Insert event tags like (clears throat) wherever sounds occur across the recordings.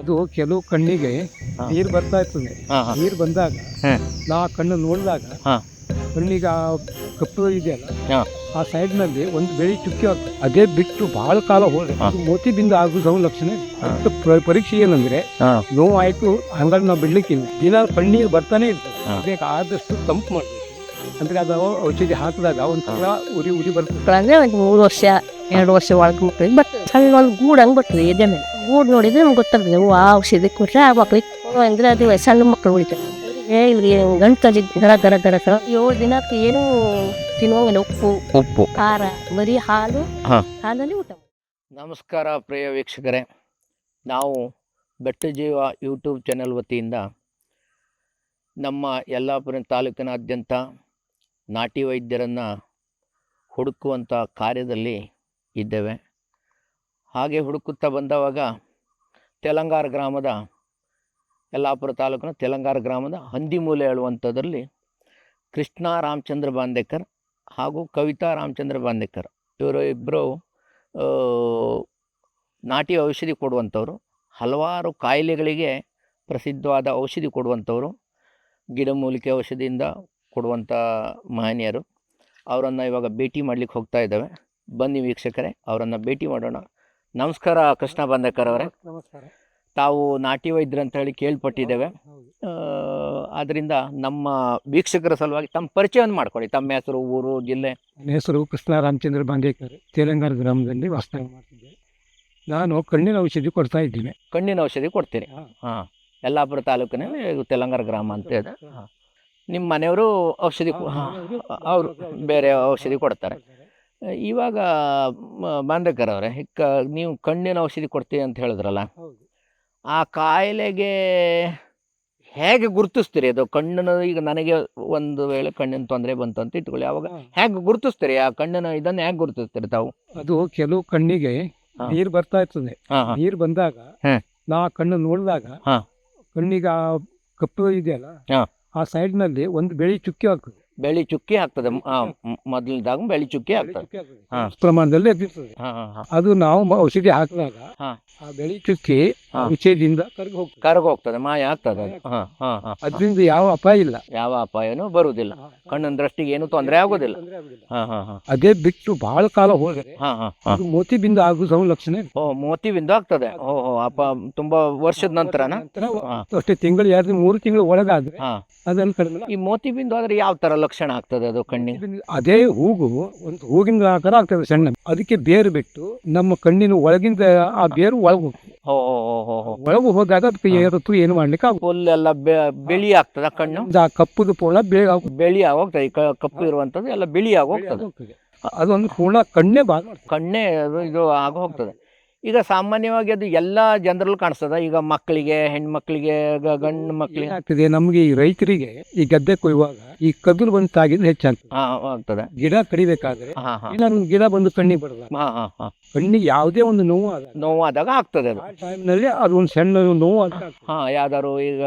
ಅದು ಕೆಲವು ಕಣ್ಣಿಗೆ ನೀರು ಬರ್ತಾ ಇರ್ತದೆ. ಹಾ ನೀರು ಬಂದಾಗ ನಾ ಕಣ್ಣು ನೋಡಿದಾಗ. ಕಣ್ಣಿಗೆ ಆ ಕಪ್ಪು ಇದೆಯಲ್ಲ. ಆ ಸೈಡ್ನಲ್ಲಿ ಒಂದು ಬೆಳಿ ಚುಕ್ಕಿ ಆಗ್ತದೆ. ಅದೇ ಬಿಟ್ಟು ಬಹಳ ಕಾಲ ಹೋದ್ರೆ ಮೋತಿ ಬಿಂದು ಮೋತಿಬಿಂದ ಆಗುವ ಲಕ್ಷಣ ಪರೀಕ್ಷೆ ಏನಂದ್ರೆ. ನೋವು ಆಯ್ತು ಹಂಗಾಗಿ ನಾವು ಬಿಡ್ಲಿಕ್ಕಿಲ್ಲ. ದಿನ ಕಣ್ಣೀರು ಬರ್ತಾನೆ ಇರ್ತದೆ. ಅದಕ್ಕೆ ಆದಷ್ಟು ತಂಪು ಮಾಡಬೇಕು. ಅಂದ್ರೆ ಅದು ಔಷಧಿ ಹಾಕಿದಾಗ ಒಂಥರ ಉರಿ ಉರಿ ಬರ್ತದೆ. ಅಂದ್ರೆ ಒಂದು ಮೂರು ವರ್ಷ ಎರಡು ವರ್ಷ ಒಳಗೆ ಮಕ್ಕಳಿಗೆ ಬಟ್ ಸಣ್ಣ ಒಂದು ಗೂಡಂಗೆ ಹಂಗೆ ಬರ್ತದೆ ಎದೆ ಮೇಲೆ. ಗೂಡು ನೋಡಿದ್ರೆ ನಮ್ಗೆ ಗೊತ್ತಾಗ್ತದೆ ಓ ಆ ಔಷಧಿ ಕೊಟ್ಟರೆ ಆ ಮಕ್ಳಿಗೆ ಅಂದರೆ ಅಂದ್ರೆ ಅದು ಸಣ್ಣ ಮಕ್ಕಳು ಉಳಿತಾರೆ ಏ ಇವ್ರಿಗೆ ಗಂಟಲಿ ದರ ಗರ ಗರ ಗರ ಏಳು ದಿನಕ್ಕೆ ಏನು ತಿನ್ನುವಂಗಿಲ್ಲ ಉಪ್ಪು ಉಪ್ಪು. ಖಾರ ಬರೀ ಹಾಲು. ಹಾಲಲ್ಲಿ ಊಟ ನಮಸ್ಕಾರ ಪ್ರಿಯ ವೀಕ್ಷಕರೇ. ನಾವು ಬೆಟ್ಟ ಜೀವ ಯೂಟ್ಯೂಬ್ ಚಾನೆಲ್ ವತಿಯಿಂದ ನಮ್ಮ ಯಲ್ಲಾಪುರ ತಾಲೂಕಿನಾದ್ಯಂತ ನಾಟಿ ವೈದ್ಯರನ್ನು ಹುಡುಕುವಂಥ ಕಾರ್ಯದಲ್ಲಿ ಇದ್ದೇವೆ. ಹಾಗೆ ಹುಡುಕುತ್ತಾ ಬಂದವಾಗ ತೆಲಂಗಾರ ಗ್ರಾಮದ ಯಲ್ಲಾಪುರ ತಾಲೂಕಿನ ತೆಲಂಗಾರ ಗ್ರಾಮದ ಹಂದಿಮೂಲೆ ಹೇಳುವಂಥದ್ರಲ್ಲಿ ಕೃಷ್ಣ ರಾಮಚಂದ್ರ ಬಾಂದೇಕರ್ ಹಾಗೂ ಕವಿತಾ ರಾಮಚಂದ್ರ ಬಾಂದೇಕರ್ ಇವರು ಇಬ್ಬರು ನಾಟಿ ಔಷಧಿ ಕೊಡುವಂಥವ್ರು. ಹಲವಾರು ಕಾಯಿಲೆಗಳಿಗೆ ಪ್ರಸಿದ್ಧವಾದ ಔಷಧಿ ಕೊಡುವಂಥವ್ರು. ಗಿಡಮೂಲಿಕೆ ಔಷಧಿಯಿಂದ ಕೊಡುವಂಥ ಮಹನೀಯರು ಅವರನ್ನು ಇವಾಗ ಭೇಟಿ ಮಾಡಲಿಕ್ಕೆ ಹೋಗ್ತಾ ಇದ್ದಾವೆ. ಬನ್ನಿ ವೀಕ್ಷಕರೇ, ಅವರನ್ನು ಭೇಟಿ ಮಾಡೋಣ. ನಮಸ್ಕಾರ ಕೃಷ್ಣ ಬಾಂದೇಕರ್ ಅವರೇ. ನಮಸ್ಕಾರ. ತಾವು ನಾಟಿ ವೈದ್ಯರು ಅಂತ ಹೇಳಿ ಕೇಳ್ಪಟ್ಟಿದ್ದೇವೆ. ಆದ್ದರಿಂದ ನಮ್ಮ ವೀಕ್ಷಕರ ಸಲುವಾಗಿ ತಮ್ಮ ಪರಿಚಯವನ್ನು ಮಾಡ್ಕೊಳ್ಳಿ. ತಮ್ಮ ಹೆಸರು ಊರು ಜಿಲ್ಲೆ. ನನ್ನ ಹೆಸರು ಕೃಷ್ಣ ರಾಮಚಂದ್ರ ಬಾಂಡೇಕರ್ ತೆಲಂಗಾಣ ಗ್ರಾಮದಲ್ಲಿ ವಾಸ್ತವ ಮಾಡ್ತಿದ್ದೆ. ನಾನು ಕಣ್ಣಿನ ಔಷಧಿ ಕೊಡ್ತಾ ಇದ್ದೀನಿ. ಕಣ್ಣಿನ ಔಷಧಿ ಕೊಡ್ತೀರಿ. ಹಾಂ. ಯಲ್ಲಾಪುರ ತಾಲೂಕಿನಲ್ಲಿ ತೆಲಂಗಾರ ಗ್ರಾಮ ಅಂತ ಇದೆ. ನಿಮ್ಮ ಮನೆಯವರು ಔಷಧಿ ಅವರು ಬೇರೆ ಔಷಧಿ ಕೊಡ್ತಾರೆ. ಇವಾಗ ಮ- ಬಾಂಧಕರ್ ಅವರೇ ಕ ನೀವು ಕಣ್ಣಿನ ಔಷಧಿ ಕೊಡ್ತೀವಿ ಅಂತ ಹೇಳಿದ್ರಲ್ಲ. ಆ ಕಾಯಿಲೆಗೆ ಹೇಗೆ ಗುರುತಿಸ್ತೀರಿ? ಅದು ಕಣ್ಣಿನ ಈಗ ನನಗೆ ಒಂದು ವೇಳೆ ಕಣ್ಣಿನ ತೊಂದರೆ ಬಂತು ಅಂತ ಇಟ್ಕೊಳ್ಳಿ. ಅವಾಗ. ಹೇಗೆ ಗುರುತಿಸ್ತೀರಿ? ಆ ಕಣ್ಣಿನ ಇದನ್ನು ಹೇಗೆ ಗುರುತಿಸ್ತೀರಿ ತಾವು? ಅದು ಕೆಲವು ಕಣ್ಣಿಗೆ. ನೀರು ಬರ್ತಾ ಇರ್ತದೆ. ನೀರು ಬಂದಾಗ ನಾ ಕಣ್ಣು ನೋಡಿದಾಗ ಕಣ್ಣಿಗೆ ಆ ಕಪ್ಪು ಇದೆಯಲ್ಲ. ಆ ಸೈಡ್ನಲ್ಲಿ ಒಂದು ಬೆಳಿ ಚುಕ್ಕಿ ಆಗ್ತದೆ. ಬೆಳಿ ಚುಕ್ಕಿ ಆಗ್ತದೆ. ಮೊದಲಿದಾಗ ಬೆಳಿ ಚುಕ್ಕಿ ಆಗ್ತದೆ. ಹಾ. ಪ್ರಮಾಣದಲ್ಲಿ ಅದು ನಾವು ಔಷಧಿ ಹಾಕಿದಾಗ ಆ ಬೆಳಿ ಚುಕ್ಕಿ ವಿಷಯದಿಂದ ಔಷಧಿಯಿಂದ ಕರಗಿ ಹೋಗ್ತದೆ. ಕರಗ ಹೋಗ್ತದೆ. ಮಾಯ ಆಗ್ತದೆ ಅದು. ಹಾಂ ಹಾಂ ಹಾಂ. ಅದರಿಂದ ಯಾವ ಅಪಾಯ ಇಲ್ಲ. ಯಾವ ಅಪಾಯನೂ ಬರುವುದಿಲ್ಲ. ಕಣ್ಣಿನ ದೃಷ್ಟಿಗೆ ಏನು ತೊಂದರೆ ಆಗೋದಿಲ್ಲ ಅದೇ ಬಿಟ್ಟು ಬಹಳ ಕಾಲ ಹೋದರೆ ಮೋತಿ ಬಿಂದು ಹಾಂ. ಅದು ಮೋತಿಬಿಂದ ಆಗುವ ಸಂಲಕ್ಷಣೆ ಇದೆ. ಓ ಮೋತಿವಿಂದ ಆಗ್ತದೆ. ಓ ಹೋ ಅಪ್ಪ ತುಂಬಾ ವರ್ಷದ ನಂತರನ? ನಂತರ ಅಷ್ಟೇ ತಿಂಗಳು ಎರಡು ಮೂರು ತಿಂಗಳು ಒಳಗಾದ್ರೆ ಅದನ್ನು ಕಡಿಮೆ ಈ ಮೋತಿಬಿಂದು ಆದ್ರೆ ಯಾವ ತರ ಲಕ್ಷಣ ಆಗ್ತದೆ ಅದು ಕಣ್ಣಿಗೆ ಅದೇ ಹೂಗು ಒಂದು ಹೂಗಿನ ಆಕಾರ ಆಗ್ತದೆ ಸಣ್ಣ. ಅದಕ್ಕೆ ಬೇರು ಬಿಟ್ಟು ನಮ್ಮ ಕಣ್ಣಿನ ಒಳಗಿಂದ ಆ ಬೇರು ಒಳಗು. ಒಳಗು ಹೋದಾಗ ಅದಕ್ಕೆ. ಏರತ್ತು ಏನು ಮಾಡ್ಲಿಕ್ಕೆ ಫುಲ್ ಎಲ್ಲ ಬಿಳಿ ಆಗ್ತದ ಕಣ್ಣು? ಆ ಕಪ್ಪುದು ಪೂರ್ಣ ಬೆಳಿ ಬಿಳಿ ಆಗೋಗ್ತದೆ ಈ ಕ- ಕಪ್ಪು ಇರುವಂತದ್ದು ಎಲ್ಲ ಬಿಳಿ ಆಗೋಗ್ತದೆ. ಅದೊಂದು ಪೂರ್ಣ ಕಣ್ಣೇ ಬಾಗ ಕಣ್ಣೇ ಅದು ಇದು ಆಗ ಹೋಗ್ತದೆ ಈಗ ಸಾಮಾನ್ಯವಾಗಿ ಅದು ಎಲ್ಲ ಜನರಲ್ಲೂ ಕಾಣಿಸ್ತದ. ಈಗ ಮಕ್ಕಳಿಗೆ ಹೆಣ್ಮಕ್ಳಿಗೆ ಮಕ್ಕಳಿಗೆ ಗಂಡು ಮಕ್ಕಳಿಗೆ ಆಗ್ತಿದೆ ನಮ್ಗೆ ಈ ರೈತರಿಗೆ ಈ ಗದ್ದೆ ಕೊಯ್ಯುವಾಗ ಈ ಕದಲು ಬಂದು ತಾಗಿದ್ರೆ ಹೆಚ್ಚಾಗ್ತದೆ. ಹಾ ಆಗ್ತದೆ. ಗಿಡ ಕಡಿಬೇಕಾದ್ರೆ ಗಿಡ ಬಂದು ಕಣ್ಣಿಗೆ ಬರಲ್ಲ. ಹಾ ಹಾ ಹಾ. ಕಣ್ಣಿಗೆ ಯಾವುದೇ ಒಂದು ನೋವು ಆದಾಗ ನೋವಾದಾಗ ಆಗ್ತದೆ ಅದು. ಟೈಮ್ನಲ್ಲಿ ಅದು ಒಂದು ಸಣ್ಣ ನೋವು ಹಾ ಯಾವ್ದಾರು ಈಗ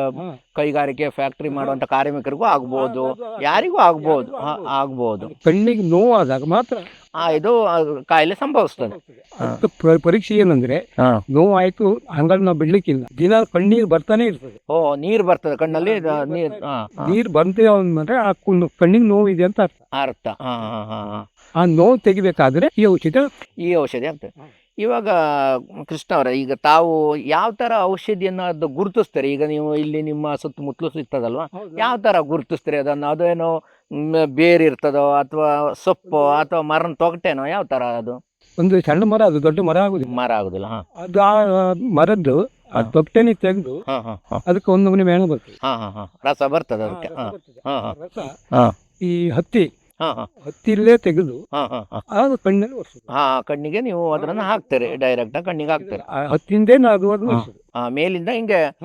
ಕೈಗಾರಿಕೆ ಫ್ಯಾಕ್ಟ್ರಿ ಮಾಡುವಂತ ಕಾರ್ಮಿಕರಿಗೂ ಆಗ್ಬೋದು. ಯಾರಿಗೂ ಆಗ್ಬೋದು. ಹಾ, ಆಗ್ಬೋದು. ಕಣ್ಣಿಗೆ ನೋವು ಆದಾಗ ಮಾತ್ರ ಆ ಇದು ಕಾಯಿಲೆ ಸಂಭವಿಸ್ತದೆ. ಅದಕ್ಕೆ ಪರೀಕ್ಷೆ ಏನಂದ್ರೆ ನೋವು ಆಯ್ತು ಹಂಗಾಗಿ ನಾವು ಬಿಡ್ಲಿಕ್ಕಿಲ್ಲ ದಿನ ಕಣ್ಣೀರ್ ಬರ್ತಾನೆ ಇರ್ತದೆ. ಓ ನೀರ್ ಬರ್ತದೆ ಕಣ್ಣಲ್ಲಿ ನೀರ್ ನೀರ್. ಬಂತೆ ಅಂದ್ರೆ ಆ ಕುಣ್- ಕಣ್ಣಿಗೆ ನೋವು ಇದೆ ಅಂತ ಅರ್ಥ. ಅರ್ಥ. ಆ ನೋವು ತೆಗಿಬೇಕಾದ್ರೆ ಈ ಔಷಧ ಈ ಔಷಧಿ ಆಗ್ತದೆ ಇವಾಗ ಕೃಷ್ಣ ಅವರ ಈಗ ತಾವು ಯಾವ ತರ ಔಷಧಿಯನ್ನು ಅದು ಗುರುತಿಸ್ತಾರೆ? ಈಗ ನೀವು ಇಲ್ಲಿ ನಿಮ್ಮ ಸುತ್ತಮುತ್ತಲು ಸಿಗ್ತದಲ್ವಾ ಯಾವ ತರ ಗುರುತಿಸ್ತೀರಿ ಅದನ್ನು? ಅದೇನೋ ಬೇರೆ ಇರ್ತದೋ ಅಥವಾ ಸೊಪ್ಪು ಅಥವಾ ಮರನ ತೊಗಟೆನೋ? ಯಾವ ತರ ಅದು? ಒಂದು ಸಣ್ಣ ಮರ ಅದು ದೊಡ್ಡ ಮರ ಆಗುದಿಲ್ಲ. ಮರ ಆಗುದಿಲ್ಲ ಅದು ಆ ಮರದ್ದು ಆ ತೆಗೆದು ಹಾ ಹಾ ಹಾ. ಅದಕ್ಕೆ ಒಂದು ಮನೆ ಮೇಣ ಬರ್ತದೆ. ಹಾ ಹಾ ಹಾ. ರಸ ಬರ್ತದೆ ಅದಕ್ಕೆ. ಹಾ ಹಾ ಹಾ. ರಸ ಹಾ. ಈ ಹತ್ತಿ ಹಾ ಹಾ. ಹತ್ತಿಲೇ ತೆಗೆದು ಹಾ ಹಾ ಹಾ. ಅದು ಕಣ್ಣಲ್ಲಿ ಒರೆಸೋದು. ಹಾ ಕಣ್ಣಿಗೆ ನೀವು ಅದನ್ನ ಹಾಕ್ತೀರಿ ಡೈರೆಕ್ಟ್ ಕಣ್ಣಿಗೆ ಹಾಕ್ತೀರಿ. ಹತ್ತಿಂದೇ ನಾವು. ಆ ಮೇಲಿಂದ ಹಿಂಗೆ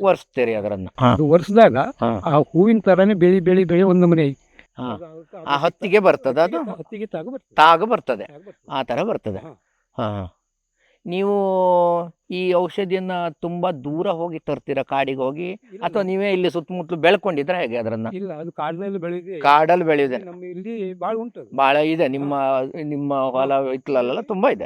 ಒರೆಸ್ತೀರಿ ಅದರನ್ನ. ಅದು ಒರೆಸಿದಾಗ ಆ ಹೂವಿನ ತರಾನೇ ಬೆಳಿ ಬೆಳಿ ಬೆಳಿ ಒಂದು ಮನೆ ಐತಿ. ಆ ಹತ್ತಿಗೆ ಬರ್ತದ ಅದು? ಹತ್ತಿಗೆ ತಾಗ ಬರ್ತದೆ. ತಾಗ ಬರ್ತದೆ. ತಾಗ ಬರ್ತದೆ. ಆ ತರ ಬರ್ತದೆ. ಹಾ. ನೀವು ಈ ಔಷಧಿಯನ್ನ ತುಂಬಾ ದೂರ ಹೋಗಿ ತರ್ತೀರಾ ಕಾಡಿಗೆ ಹೋಗಿ? ಅಥವಾ ನೀವೇ ಇಲ್ಲಿ ಸುತ್ತಮುತ್ತಲು ಬೆಳ್ಕೊಂಡಿದ್ರೆ ಹೇಗೆ ಅದನ್ನ? ಇಲ್ಲ ಅದು ಕಾಡಿನಲ್ಲಿ ಬೆಳೆದಿದೆ. ಕಾಡಲ್ಲಿ ಬೆಳೆಯಿದೆ ನಮ್ಮ ಇಲ್ಲಿ ಉಂಟು ಬಹಳ ಇದೆ ನಿಮ್ಮ ನಿಮ್ಮ ಹೊಲ ಹಿತ್ತಲಲ್ಲೆಲ್ಲ ತುಂಬಾ ಇದೆ.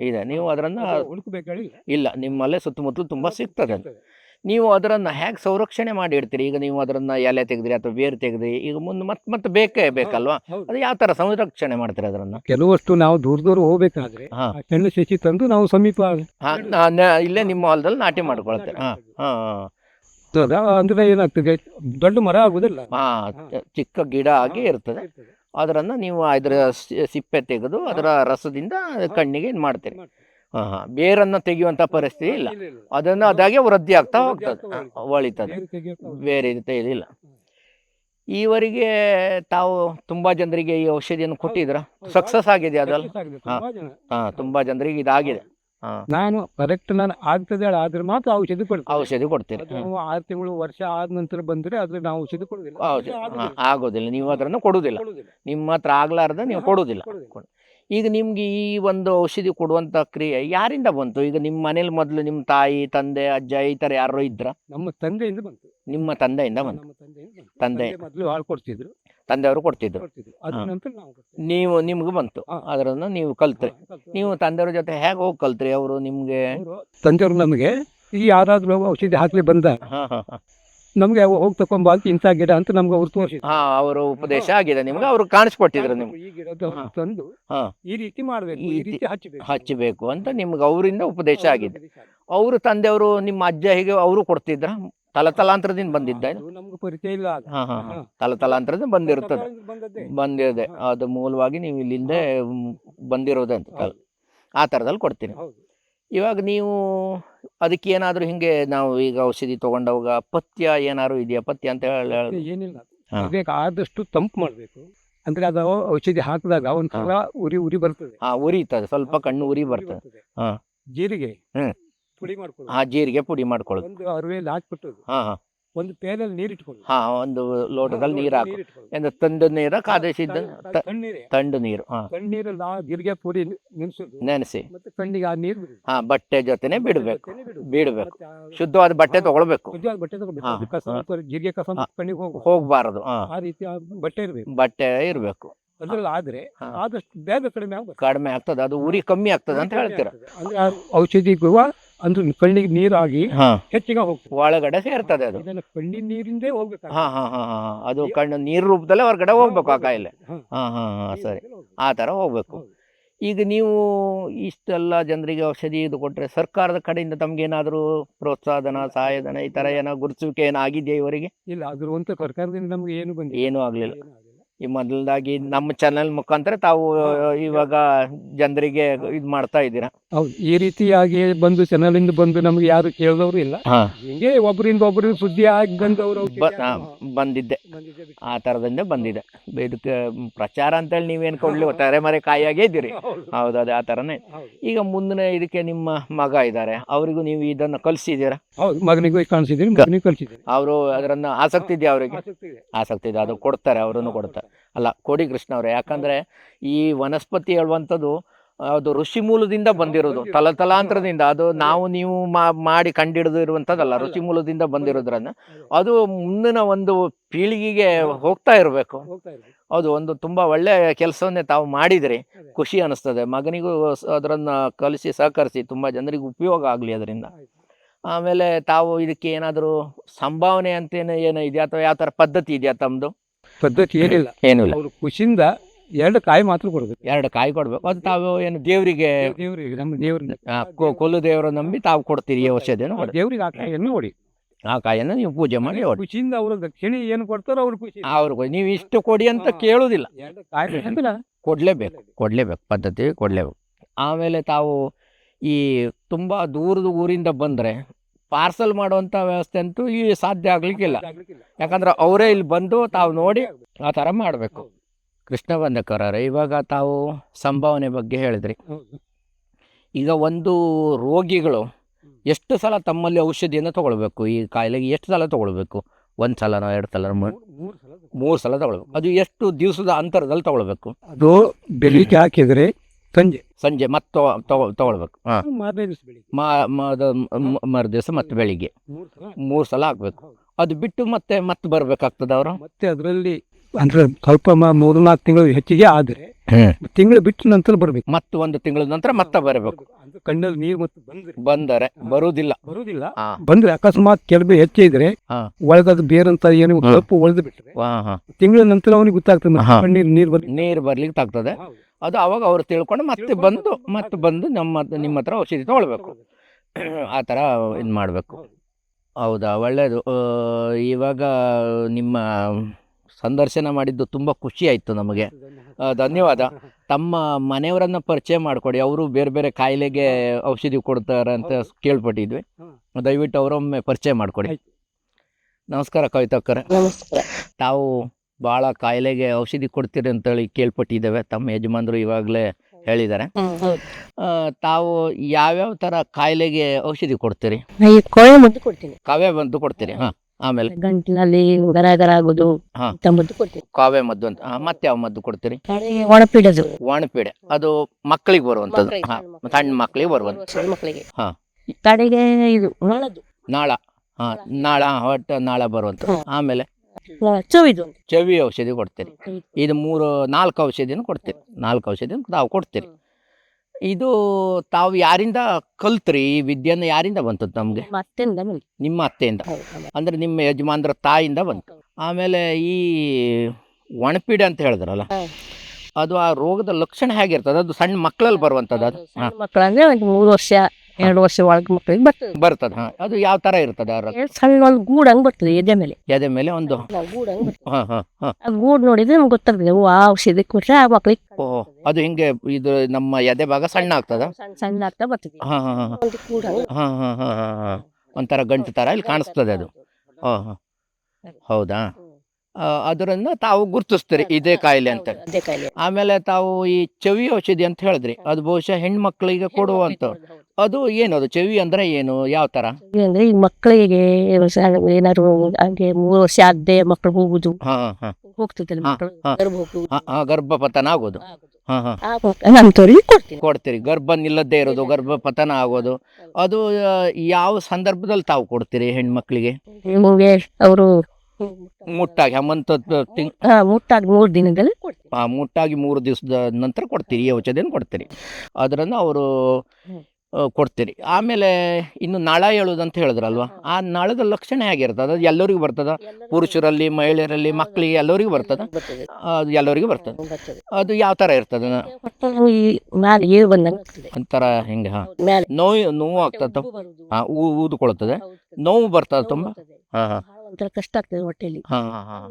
ಇದೆ. ನೀವು ಅದ್ರನ್ನ ಹುಡುಕ್ಬೇಕಾಗಿಲ್ಲ. ಇಲ್ಲ ನಿಮ್ಮಲ್ಲೇ ಸುತ್ತಮುತ್ತಲು ತುಂಬಾ ಸಿಗ್ತದೆ. ನೀವು ಅದರನ್ನು ಹೇಗೆ ಸಂರಕ್ಷಣೆ ಮಾಡಿ ಇಡ್ತೀರಿ? ಈಗ ನೀವು ಅದರನ್ನು ಎಲೆ ತೆಗೆದ್ರಿ ಅಥವಾ ಬೇರು ತೆಗೆದ್ರಿ ಈಗ ಮುಂದೆ ಮತ್ತೆ ಮತ್ತೆ ಬೇಕೇ ಬೇಕಲ್ವಾ. ಅದು ಯಾವ ಥರ ಸಂರಕ್ಷಣೆ ಮಾಡ್ತೀರಿ ಅದರನ್ನು? ಕೆಲವಷ್ಟು ನಾವು ದೂರ ದೂರ ಹೋಗ್ಬೇಕಾದ್ರೆ ಹಾ. ಆ ಸಸಿ ತಂದು ನಾವು ಸಮೀಪ ಹಾಂ ಇಲ್ಲೇ ನಿಮ್ಮ ಹೊಲದಲ್ಲಿ ನಾಟಿ ಮಾಡ್ಕೊಳ್ತೇವೆ. ಹಾಂ ಹಾಂ ಆಗ್ತದ. ಅಂದ್ರೆ ಏನಾಗ್ತದೆ ದೊಡ್ಡ ಮರ ಆಗುದಿಲ್ಲ. ಹಾ ಚಿಕ್ಕ ಗಿಡ ಆಗಿ ಇರ್ತದೆ. ಅದರನ್ನ ನೀವು ಅದರ ಸಿ- ಸಿಪ್ಪೆ ತೆಗೆದು ಅದರ ರಸದಿಂದ ಕಣ್ಣಿಗೆ ಇದು ಮಾಡ್ತೀರಿ. ಹಾ ಹಾ. ಬೇರನ್ನ ತೆಗೆಯುವಂತ ಪರಿಸ್ಥಿತಿ ಇಲ್ಲ. ಅದನ್ನ ಅದಾಗೆ ವೃದ್ಧಿ ಆಗ್ತಾ ಹೋಗ್ತದೆ. ಒಳಿತದೆ. ಬೇರೆ ಇದಿಲ್ಲ ಇಲ್ಲ. ಈವರೆಗೆ ತಾವು ತುಂಬಾ ಜನರಿಗೆ ಈ ಔಷಧಿಯನ್ನು ಕೊಟ್ಟಿದ್ರ? ಸಕ್ಸಸ್ ಆಗಿದೆ ಅದಲ್ಲ? ಹಾ. ಹಾ ತುಂಬಾ ಜನರಿಗೆ ಇದಾಗಿದೆ. ನಾನು ಕರೆಕ್ಟ್ ನಾನು ಆಗ್ತದೆ ಆದ್ರೆ ಮಾತ್ರ ಔಷಧಿ ಕೊಡ್ತೀನಿ. ಔಷಧಿ ಹ್ಮ್. ಆರು ತಿಂಗಳು ವರ್ಷ ಆದ ನಂತರ ಬಂದ್ರೆ ಆದ್ರೆ ನಾವು ಔಷಧಿ ಕೊಡುದಿಲ್ಲ ಆಗೋದಿಲ್ಲ. ನೀವು ಅದನ್ನು ಕೊಡುದಿಲ್ಲ. ನಿಮ್ಮ ಹತ್ರ ಆಗ್ಲಾರ್ದ ನೀವು ಕೊಡುದಿಲ್ಲ. ಈಗ ನಿಮ್ಗೆ ಈ ಒಂದು ಔಷಧಿ ಕೊಡುವಂತ ಕ್ರಿಯೆ ಯಾರಿಂದ ಬಂತು ಈಗ ನಿಮ್ಮ ಮನೇಲಿ ಮೊದಲು ನಿಮ್ಮ ತಾಯಿ ತಂದೆ ಅಜ್ಜ ಈ ಥರ ಯಾರೋ ಇದ್ರ ನಮ್ಮ ತಂದೆಯಿಂದ ಬಂತು ನಿಮ್ಮ ತಂದೆಯಿಂದ ಬಂತು ನಮ್ಮ ತಂದೆಯಿಂದ ಬಂತು. ತಂದೆ. ಮೊದಲು ಹಾಲು ಕೊಡ್ತಿದ್ರು ತಂದೆಯವರು ಕೊಡ್ತಿದ್ರು ಕೊಡ್ತಿದ್ರು ಅದ್ರ ಹಾ. ನಂತರ ನಾವು ಕೊಡ್ತೀವಿ. ನೀವು ನಿಮ್ಗೆ ಬಂತು ಹಾ. ಅದರನ್ನ ನೀವು ಕಲ್ತ್ರಿ ಹಾ. ನೀವು ತಂದೆಯವ್ರ ಜೊತೆ ಹೇಗೆ ಹೋಗಿ ಕಲ್ತ್ರಿ ಅವರು ನಿಮ್ಗೆ ಅವ್ರು ತಂದೆಯವರು ನಮಗೆ ಈ ಯಾರಾದ್ರೂ ಔಷಧಿ ಹಾಕ್ಲಿ ಬಂದ ಹಾ ಹಾ ಹಾ ನಮ್ಗೆ ಹೋಗಿ ತಕೊಂಬ ಅಂತ ಇಂಥ ಗಿಡ ಅಂತ ನಮ್ಗೆ ಅವ್ರು ತೋರಿಸಿದ್ರು. ಹಾ ಅವರು ಉಪದೇಶ ಆಗಿದೆ. ನಿಮ್ಗೆ ಅವರು ಕಾಣಿಸ್ಕೊಟ್ಟಿದ್ರು ನಿಮ್ಗೆ. ಈ ಗಿಡದ ತಂದು ಹಾ. ಈ ರೀತಿ ಮಾಡ್ಬೇಕು ಈ ರೀತಿ ಹಚ್ಚಬೇಕು ಹಚ್ಚಬೇಕು ಅಂತ ನಿಮ್ಗೆ ಅವರಿಂದ ಉಪದೇಶ ಆಗಿದೆ. ಅವರು ತಂದೆಯವರು ನಿಮ್ಮ ಅಜ್ಜ ಹೇಗೆ ಅವರು ಕೊಡ್ತಿದ್ರ? ತಲತಲಾಂತರದಿಂದ ಬಂದಿದ್ದ ಇದು? ಅದು ನಮ್ಗೆ ಪರಿಚಯ ಇಲ್ಲ ಆಗ. ಹಾ ಹಾ ಹಾ. ಹಾ. ತಲತಲಾಂತರದಿಂದ ಬಂದದ್ದೇ. ಬಂದಿದೆ. ಅದು ಮೂಲವಾಗಿ ನೀವು ಇಲ್ಲಿಂದ ಬಂದಿರೋದೆ ಅಂತ. ಆ ಥರದಲ್ಲಿ ಕೊಡ್ತೀನಿ. ಹೌದು. ಇವಾಗ ನೀವು ಅದಕ್ಕೆ ಏನಾದರೂ ಹಿಂಗೆ ನಾವು ಈಗ ಔಷಧಿ ತಗೊಂಡವಾಗ ಪಥ್ಯ ಏನಾದ್ರು ಇದೆಯಾ? ಪಥ್ಯ ಅಂತ ಹೇಳಿ ಏನಿಲ್ಲ. ಹಾ. ಆದಷ್ಟು ತಂಪು ಮಾಡಬೇಕು. ಅಂದ್ರೆ ಅದು ಔಷಧಿ ಹಾಕಿದಾಗ ಒಂಥರ ಉರಿ ಉರಿ ಬರ್ತದೆ. ಹಾ ಉರಿತದೆ. ಸ್ವಲ್ಪ ಕಣ್ಣು ಉರಿ ಉರಿ ಬರ್ತದೆ. ಹಾಂ. ಜೀರಿಗೆ ಹ್ಮ್. ಪುಡಿ ಮಾಡ್ಕೊಳ್ಳಿ ಆ ಜೀರಿಗೆ ಪುಡಿ ಮಾಡ್ಕೊಳ್ಳೋದು. ಒಂದು ಅರವೇಲಿ ಹಾಕ್ಬಿಟ್ಟು ಹಾ ಹಾ. ಒಂದು ಪೇಲಲ್ಲಿ ನೀರು ಇಟ್ಕೊಳ್ಳೋದು ಹಾ ಒಂದು ಲೋಟದಲ್ಲಿ ನೀರು ಹಾಕು ನೀರು ತಂದು ನೀರ ಕಾದಿಸಿದ್ದ ತಣ್ಣ- ತಣ್ಣೀರೇ ತಂಡು ನೀರು ಹಾ. ತಣ್ಣೀರಲ್ಲಿ ಆ ಜೀರಿಗೆ ಪುರಿ ನೆನೆಸೋದು ನೆನೆಸಿ. ಮತ್ತೆ ಕಣ್ಣಿಗೆ ಆ ನೀರು ಬಿಡುದು ಹಾ ಬಟ್ಟೆ ಜೊತೆನೆ ಬಿಡಬೇಕು. ಜೊತೆನೇ ಬಿಡುದು. ಬಿಡಬೇಕು. ಮತ್ತೆ ಆ ಶುದ್ಧವಾದ ಬಟ್ಟೆ ತಗೊಳ್ಬೇಕು. ಶುದ್ಧವಾದ ಬಟ್ಟೆ ತಗೊಳ್ಬೇಕು. ಹಾ, ಅದು ಕಸ ಹಾ. ಸ್ವಲ್ಪ ಜೀರಿಗೆ ಕಸ. ಕಣ್ಣಿಗೆ ಹೋಗಿ ಹೋಗ್ಬಾರದು ಹಾ. ಆ ರೀತಿ ಆ ಬಟ್ಟೆ ಇರಬೇಕು. ಬಟ್ಟೆ ಇರಬೇಕು. ಅದ್ರಲ್ಲಿ ಆದ್ರೆ ಹಾ. ಆದಷ್ಟು ಬೇಗ ಕಡಿಮೆ ಆಗ್ಬೇಕು. ಕಡಿಮೆ ಆಗ್ತದೆ. ಅದು ಉರಿ ಕಮ್ಮಿ ಆಗ್ತದೆ ಅಂತ ಹೇಳ್ತೀರ. ಅಂದ್ರೆ ಆ ಔಷಧಿಗೂ ಅಂದ್ರೆ ಕಣ್ಣಿಗೆ ನೀರಾಗಿ ಹಾ. ಹೆಚ್ಚಿಗೆ ಹೋಗ್ತದೆ. ಒಳಗಡೆ ಸೇರ್ತದೆ ಅದು. ಇದೆಲ್ಲ ಕಣ್ಣಿನ ನೀರಿಂದೇ ಹೋಗ್ಬೇಕು ಹಾ ಹಾ ಹಾ ಹಾ ಅದು ಕಣ್ಣು ನೀರು ರೂಪದಲ್ಲೇ ಹೊರಗಡೆ ಹೋಗ್ಬೇಕು ಆ ಕಾಯಿಲೆ. ಹಾ. ಹಾ ಹಾ ಸರಿ. ಆ ಥರ ಹೋಗ್ಬೇಕು. ಈಗ ನೀವು ಇಷ್ಟೆಲ್ಲ ಜನರಿಗೆ ಔಷಧಿ ಇದು ಕೊಟ್ರೆ ಸರ್ಕಾರದ ಕಡೆಯಿಂದ ತಮಗೇನಾದರೂ ಪ್ರೋತ್ಸಾಹನ ಸಹಾಯಧನ ಈ ಥರ ಏನೋ ಗುರುತಿಸುವಿಕೆ ಏನಾಗಿದೆಯಾ ಇವರಿಗೆ? ಇಲ್ಲ ಅದ್ರ ಒಂದು ಸರ್ಕಾರದಿಂದ ನಮ್ಗೆ ಏನು ಬಂದಿಲ್ಲ. ಏನೂ ಆಗಲಿಲ್ಲ. ಈ ಮೊದಲದಾಗಿ ನಮ್ಮ ಚಾನೆಲ್ ಮುಖಾಂತರ ತಾವು ಇವಾಗ ಜನರಿಗೆ ಇದು ಮಾಡ್ತಾ ಇದ್ದೀರಾ? ಹೌದು ಈ ರೀತಿಯಾಗಿ ಬಂದು ಚಾನಲಿಂದ ಬಂದು ನಮ್ಗೆ ಯಾರು ಕೇಳಿದವರು ಇಲ್ಲ. ಹಿಂಗೆ ಒಬ್ಬರಿಂದ ಒಬ್ಬರು ಸುದ್ದಿ ಆಗಿ ಬಂದವರು ಬ ಬಂದಿದ್ದೆ. ಆ ಥರದಿಂದ ಬಂದಿದೆ ಇದಕ್ಕೆ ಪ್ರಚಾರ ಅಂತೇಳಿ ನೀವೇನು ಕೊಡ್ಲಿ ತೆರೆ ಮರೆ ಕಾಯಾಗೇ ಇದ್ದೀರಿ. ಹೌದು. ಅದೇ ಆ ಥರನೇ ಈಗ ಮುಂದಿನ ಇದಕ್ಕೆ ನಿಮ್ಮ ಮಗ ಇದ್ದಾರೆ. ಅವರಿಗೂ ನೀವು ಇದನ್ನು ಕಲಿಸಿದ್ದೀರಾ? ಹೌದು ಮಗನಿಗೂ ಕಾಣಿಸಿದ್ದೀರಿ ಮಗನಿಗೂ ಕಳಿಸಿದ್ದೀನಿ ಅವರು ಅದರನ್ನು ಆಸಕ್ತಿ ಇದೆಯಾ ಅವರಿಗೆ? ಆಸಕ್ತಿ ಇದೆ. ಆಸಕ್ತಿ ಇದೆ ಅದು ಕೊಡ್ತಾರೆ ಅವರನ್ನು ಕೊಡ್ತಾರೆ. ಅಲ್ಲ ಕೋಡಿ ಕೃಷ್ಣ ಅವರೇ ಯಾಕಂದ್ರೆ ಈ ವನಸ್ಪತಿ ಹೇಳುವಂಥದ್ದು ಅದು ಋಷಿ ಮೂಲದಿಂದ ಬಂದಿರೋದು ತಲ ತಲಾಂತರದಿಂದ ಅದು ನಾವು ನೀವು ಮಾ- ಮಾಡಿ ಕಂಡಿಡಿದು ಇರುವಂಥದ್ದಲ್ಲ ಋಷಿ ಮೂಲದಿಂದ ಬಂದಿರೋದ್ರನ್ನ ಅದು. ಮುಂದಿನ ಒಂದು ಪೀಳಿಗೆಗೆ ಹೋಗ್ತಾ ಇರಬೇಕು. ಹೌದು ಒಂದು ತುಂಬ ಒಳ್ಳೆ ಕೆಲಸವನ್ನೇ ತಾವು ಮಾಡಿದರೆ. ಖುಷಿ ಅನಿಸ್ತದೆ. ಮಗನಿಗೂ ಅದರನ್ನು ಅದರನ್ನ ಕಲಿಸಿ ಸಹಕರಿಸಿ ತುಂಬ ಜನರಿಗೆ ಉಪಯೋಗ ಆಗಲಿ ಅದರಿಂದ. ಆಮೇಲೆ ತಾವು ಇದಕ್ಕೆ ಏನಾದರೂ ಸಂಭಾವನೆ ಅಂತೇನು ಏನೋ ಇದೆಯಾ ಅಥವಾ ಯಾವ ಥರ ಪದ್ಧತಿ ಇದೆಯಾ ತಮ್ಮದು ಪದ್ಧತಿ ಏನಿಲ್ಲ. ಏನೂ ಇಲ್ಲ ಅವ್ರು ಖುಷಿಯಿಂದ ಎರಡು ಕಾಯಿ ಮಾತ್ರ ಕೊಡಬೇಕು. ಎರಡು ಕಾಯಿ ಕೊಡ್ಬೇಕು. ಅದು ತಾವು ಏನು ದೇವರಿಗೆ ದೇವರಿಗೆ ನಮ್ಮ ದೇವ್ರಿಗೆ. ಕೊಲ್ಲು ದೇವರ ನಂಬಿ ತಾವು ಕೊಡ್ತೀರಿ ಈ ಔಷಧಿಯನ್ನು ದೇವರಿಗೆ ದೇವ್ರಿಗೆ ಆ ಕಾಯಿಯನ್ನು ಹೊಡಿ ಆ ಕಾಯಿಯನ್ನು ನೀವು ಪೂಜೆ ಮಾಡಿ ಹೊಡಿ ಖುಷಿಯಿಂದ ಅವ್ರ ದಕ್ಷಿಣೆ ಏನು ಕೊಡ್ತಾರೋ ಅವ್ರು ಖುಷಿ. ಅವ್ರಿಗೆ ನೀವು ಇಷ್ಟು ಕೊಡಿ ಅಂತ ಕೇಳೋದಿಲ್ಲ. ಎರಡು ಕಾಯಿ ಕೊಡಲೇಬೇಕು ಕೊಡಲೇಬೇಕು ಪದ್ಧತಿ ಕೊಡಲೇಬೇಕು. ಆಮೇಲೆ ತಾವು ಈ ತುಂಬ ದೂರದ ಊರಿಂದ ಬಂದರೆ ಪಾರ್ಸಲ್ ಮಾಡುವಂಥ ವ್ಯವಸ್ಥೆ ಅಂತೂ ಈ ಸಾಧ್ಯ ಆಗಲಿಕ್ಕಿಲ್ಲ. ಯಾಕಂದ್ರೆ ಅವರೇ ಇಲ್ಲಿ ಬಂದು ತಾವು ನೋಡಿ ಆ ಥರ ಮಾಡಬೇಕು. ಕೃಷ್ಣ ಬಂದಕರವ್ರೆ, ಇವಾಗ ತಾವು ಸಂಭಾವನೆ ಬಗ್ಗೆ ಹೇಳಿದ್ರಿ. ಈಗ ಒಂದು ರೋಗಿಗಳು ಎಷ್ಟು ಸಲ ತಮ್ಮಲ್ಲಿ ಔಷಧಿಯನ್ನು ತಗೊಳ್ಬೇಕು? ಈ ಕಾಯಿಲೆಗೆ ಎಷ್ಟು ಸಲ ತಗೊಳ್ಬೇಕು? ಒಂದು ಸಲನೋ, ಎರಡು ಸಲ. ಮೂರು ಸಲ ತಗೊಳ್ಬೇಕು. ಅದು ಎಷ್ಟು ದಿವಸದ ಅಂತರದಲ್ಲಿ ತಗೊಳ್ಬೇಕು? ಅದು ಬೆಳಿಗ್ಗೆ ಹಾಕಿದ್ರೆ ಸಂಜೆ. ಸಂಜೆ ಮತ್ತೆ ತಗೊ ತಗೊಳ್ಬೇಕು. ಹಾಂ. ಮಾರನೇ ದಿವಸ ಬೆಳಿಗ್ಗೆ. ಮರು ದಿವಸ ಮತ್ತೆ ಬೆಳಿಗ್ಗೆ. ಮೂರು ಸಲ? ಮೂರು ಸಲ ಆಗ್ಬೇಕು. ಅದು ಬಿಟ್ಟು ಮತ್ತೆ ಮತ್ತೆ ಬರ್ಬೇಕಾಗ್ತದ ಅವರು? ಮತ್ತೆ ಅದರಲ್ಲಿ ಅಂದ್ರೆ ಸ್ವಲ್ಪ ಮ- ಮೂರು ನಾಲ್ಕು ತಿಂಗಳು ಹೆಚ್ಚಿಗೆ ಆದರೆ ತಿಂಗಳು ಬಿಟ್ಟು ನಂತರ ಬರ್ಬೇಕು. ಮತ್ತೆ ಒಂದು ತಿಂಗಳ ನಂತರ ಮತ್ತೆ ಬರಬೇಕು. ಅಂದ್ರೆ ಕಣ್ಣಲ್ಲಿ ನೀರು ಮತ್ತೆ ಬಂದ್ರೆ. ಬಂದರೆ ಬರುವುದಿಲ್ಲ ಬರುವುದಿಲ್ಲ ಹಾ. ಬಂದ್ರೆ ಅಕಸ್ಮಾತ್ ಕೆಲವು ಹೆಚ್ಚಿದ್ರೆ ಹಾ. ಒಳಗದು ಬೇರಂತ ಏನು ಸ್ವಲ್ಪ ಒಳದು ಬಿಟ್ರೆ ಹಾ ಹಾ. ತಿಂಗಳ ನಂತರ ಅವನಿಗೆ ಗೊತ್ತಾಗ್ತದೆ ಮತ್ತೆ ಹಾ. ಕಣ್ಣೀರು ನೀರು ಬರ್ಲಿ ನೀರು ಬರ್ಲಿಕ್ಕೆ ಆಗ್ತದೆ ಅದು ಅವಾಗ ಅವ್ರು ತಿಳ್ಕೊಂಡು ಮತ್ತೆ ಬಂದು ಮತ್ತೆ ಬಂದು ನಮ್ಮ ನಿಮ್ಮ ಹತ್ರ ಔಷಧಿ ತೊಗೊಳ್ಬೇಕು. (clears throat) ಆ ಥರ ಇದು ಮಾಡಬೇಕು. ಹೌದಾ. ಒಳ್ಳೆಯದು ಇವಾಗ ನಿಮ್ಮ ಸಂದರ್ಶನ ಮಾಡಿದ್ದು ತುಂಬ ಖುಷಿ ಆಯಿತು ನಮಗೆ. ಧನ್ಯವಾದ. (laughs) ತಮ್ಮ ಮನೆಯವರನ್ನು ಪರಿಚಯ ಮಾಡಿಕೊಡಿ. ಅವರು ಬೇರೆ ಬೇರೆ ಕಾಯಿಲೆಗೆ ಔಷಧಿ ಕೊಡ್ತಾರೆ ಅಂತ ಕೇಳ್ಪಟ್ಟಿದ್ವಿ. ದಯವಿಟ್ಟು ಅವರೊಮ್ಮೆ ಪರಿಚಯ ಮಾಡಿಕೊಡಿ. ನಮಸ್ಕಾರ ಕವಿತಕ್ಕರೆ ನಮಸ್ಕಾರ. ತಾವು ಭಾಳ ಕಾಯಿಲೆಗೆ ಔಷಧಿ ಕೊಡ್ತೀರಿ ಅಂತೇಳಿ ಕೇಳ್ಪಟ್ಟಿದ್ದೇವೆ. ತಮ್ಮ ಯಜಮಾನರು ಇವಾಗಲೇ ಹೇಳಿದ್ದಾರೆ. ತಾವು ಯಾವ್ಯಾವ ಥರ ಕಾಯಿಲೆಗೆ ಔಷಧಿ ಕೊಡ್ತೀರಿ? ಕಾವ್ಯ ಮದ್ದು ಕೊಡ್ತೀನಿ. ಕಾವೇ ಮದ್ದು ಕೊಡ್ತೀರಿ ಹಾಂ ಆಮೇಲೆ? ಗಂಟಿನಲ್ಲಿ ಆಗೋದು. ಇಂಥ ಮದ್ದು ಕಾವೇ ಮದ್ದು ಅಂತ ಮತ್ತೆ ಯಾವ ಮದ್ದು ಕೊಡ್ತೀರಿ? ಒಣಪೀಡೆ ಒಣಪಿಡೋದು. ವಾಣಪೀಡೆ ಅದು ಮಕ್ಕಳಿಗೆ ಬರುವಂತದ್ದು ಸಣ್ಣ ಮಕ್ಕಳಿಗೆ. ಬರುವಂತ ಮಕ್ಕಳಿಗೆ ಹಾ. ಕಡೆಗೆ ಇದು ನಾಳ ಹಾ ನಾಳ ಒಟ್ಟು ನಾಳ ಬರುವಂತ ಆಮೇಲೆ? ಚೋವಿದು ಚವಿ ಔಷಧಿ ಕೊಡ್ತೀರಿ ಇದು ಮೂರು ನಾಲ್ಕು ಔಷಧಿನೂ ಕೊಡ್ತೀರಿ ನಾಲ್ಕು ಔಷಧಿನ ತಾವು ಕೊಡ್ತೀರಿ ಇದು ತಾವು ಯಾರಿಂದ ಕಲ್ತ್ರಿ? ಈ ವಿದ್ಯೆನ ಯಾರಿಂದ ಬಂತು ನಮಗೆ? ನಿಮ್ಮ ಅತ್ತೆಯಿಂದ. ಅಂದರೆ ನಿಮ್ಮ ಯಜಮಾನ್ರ ತಾಯಿಂದ ಬಂತು. ಆಮೇಲೆ ಈ ಒಣಪೀಡೆ ಅಂತ ಹೇಳಿದ್ರಲ್ಲ ಅದು ಆ ರೋಗದ ಲಕ್ಷಣ ಹೇಗಿರ್ತದೆ? ಅದು ಸಣ್ಣ ಮಕ್ಕಳಲ್ಲಿ ಬರುವಂಥದ್ದು ಅದು. ಸಣ್ಣ ಮಕ್ಕಳು ಅಂದ್ರೆ ಒಂದು ಮೂರು ವರ್ಷ ಎರಡು ವರ್ಷ ಒಳಗೆ ಮಕ್ಕಳಿಗೆ ಬರ್ತದೆ. ಬರ್ತದೆ ಹಾಂ. ಅದು ಯಾವ ತರ ಇರ್ತದೆ ಆ ರ- ಏ, ಸಣ್ಣ ಒಂದು ಗೂಡಂಗ್ ಬರ್ತದೆ ಎದೆ ಮೇಲೆ. ಎದೆ ಮೇಲೆ ಒಂದು. ಗೂಡು ಹಂಗೆ ಬರ್ತದೆ. ಹಾಂ ಹಾಂ ಹಾಂ. ಆ ಗೂಡು ನೋಡಿದ್ರೆ ನಮ್ಗೆ ಗೊತ್ತಾಗ್ತದೆ ಓ ಆ ಔಷಧಿ ಕೊಟ್ರೆ ಆ ಮಕ್ಳಿಗೆ ಓಹ್ ಅದು ಹಿಂಗೆ ಇದು ನಮ್ಮ ಎದೆ ಭಾಗ ಸಣ್ಣ ಆಗ್ತದ? ಸಣ್ಣ ಸಣ್ಣ ಆಗ್ತಾ ಬರ್ತದೆ. ಹಾಂ ಹಾಂ ಹಾಂ ಒಂದು ಹಾಂ ಹಾಂ ಹಾಂ ಹಾಂ ಹಾಂ. ಒಂಥರ ಗಂಟು ಥರ ಇಲ್ಲಿ ಕಾಣಿಸ್ತದೆ ಅದು. ಹಾಂ ಹಾಂ. ಹೌದಾ? ಆ, ಅದರನ್ನ ತಾವು ಗುರುತಿಸ್ತೀರಿ ಇದೇ ಕಾಯಿಲೆ ಅಂತ. ಅದೇ ಕಾಯಿಲೆ. ಆಮೇಲೆ ತಾವು ಈ ಚವಿ ಔಷಧಿ ಅಂತ ಹೇಳಿದ್ರಿ. ಅದು ಬಹುಶಃ ಹೆಣ್ಮಕ್ಳಿಗೆ ಕೊಡುವಂತ ಅದು ಏನು ಅದು ಚೆವಿ ಅಂದ್ರೆ ಏನು ಯಾವ ತರ? ಅಂದ್ರೆ ಈ ಮಕ್ಕಳಿಗೆ ಏನಾದ್ರು ಹಂಗೆ ಮೂರು ವರ್ಷ ಆಗದೆ ಮಕ್ಕಳು ಹೋಗುದು. ಹಾ ಹಾ ಹೋಗ್ತದಲ್ಲ ಹಾ, ಮಕ್ಕಳು? ಹಾ. ಗರ್ಭ ಹೋಗುದು. ಹಾ, ಹಾ, ಗರ್ಭಪತನ ಆಗೋದು. ಅಂತವ್ರಿಗೆ ಕೊಡ್ತೀರಿ. ಗರ್ಭ ನಿಲ್ಲದೇ ಇರೋದು ಗರ್ಭಪತನ ಆಗೋದು. ಅದು ಯಾವ ಸಂದರ್ಭದಲ್ಲಿ ತಾವು ಕೊಡ್ತೀರಿ ಹೆಣ್ಮಕ್ಳಿಗೆ? ಅವರು ಮುಟ್ಟಾಗಿ ಹಮ್ಮಂತ ಹಾ ಮುಟ್ಟಾಗಿ ಮೂರು ದಿನದಲ್ಲಿ ಮುಟ್ಟಾಗಿ ಮೂರು ದಿವಸದ ನಂತರ ಕೊಡ್ತೀರಿ ಈ ಔಷಧಿಯನ್ನು ಕೊಡ್ತೀರಿ. ಅದರನ್ನು ಅವರು. ಕೊಡ್ತೀರಿ. ಆಮೇಲೆ ಇನ್ನು ನಳ ಹೇಳೋದು ಅಂತ ಹೇಳಿದ್ರಲ್ವಾ? ಆ ನಳದ ಲಕ್ಷಣ ಹೇಗಿರ್ತದೆ? ಅದು ಎಲ್ಲರಿಗೂ ಬರ್ತದ? ಪುರುಷರಲ್ಲಿ ಮಹಿಳೆಯರಲ್ಲಿ ಮಕ್ಕಳಿಗೆ ಎಲ್ಲರಿಗೂ ಬರ್ತದ? ಅದು ಎಲ್ಲರಿಗೂ ಬರ್ತದೆ? ಅದು ಯಾವ ಥರ ಇರ್ತದೆ ಒಂಥರ ಹಿಂಗೆ? ಹಾಂ. ನೋವು ನೋವು ಆಗ್ತದ ಹಾ ಊದ್ಕೊಳ್ತದೆ. ನೋವು ಬರ್ತದೆ ತುಂಬ. ಹಾಂ ಹಾಂ. ಒಂಥರ ಕಷ್ಟ ಆಗ್ತದೆ ಹೊಟ್ಟೆಯಲ್ಲಿ ಹಾಂ ಹಾಂ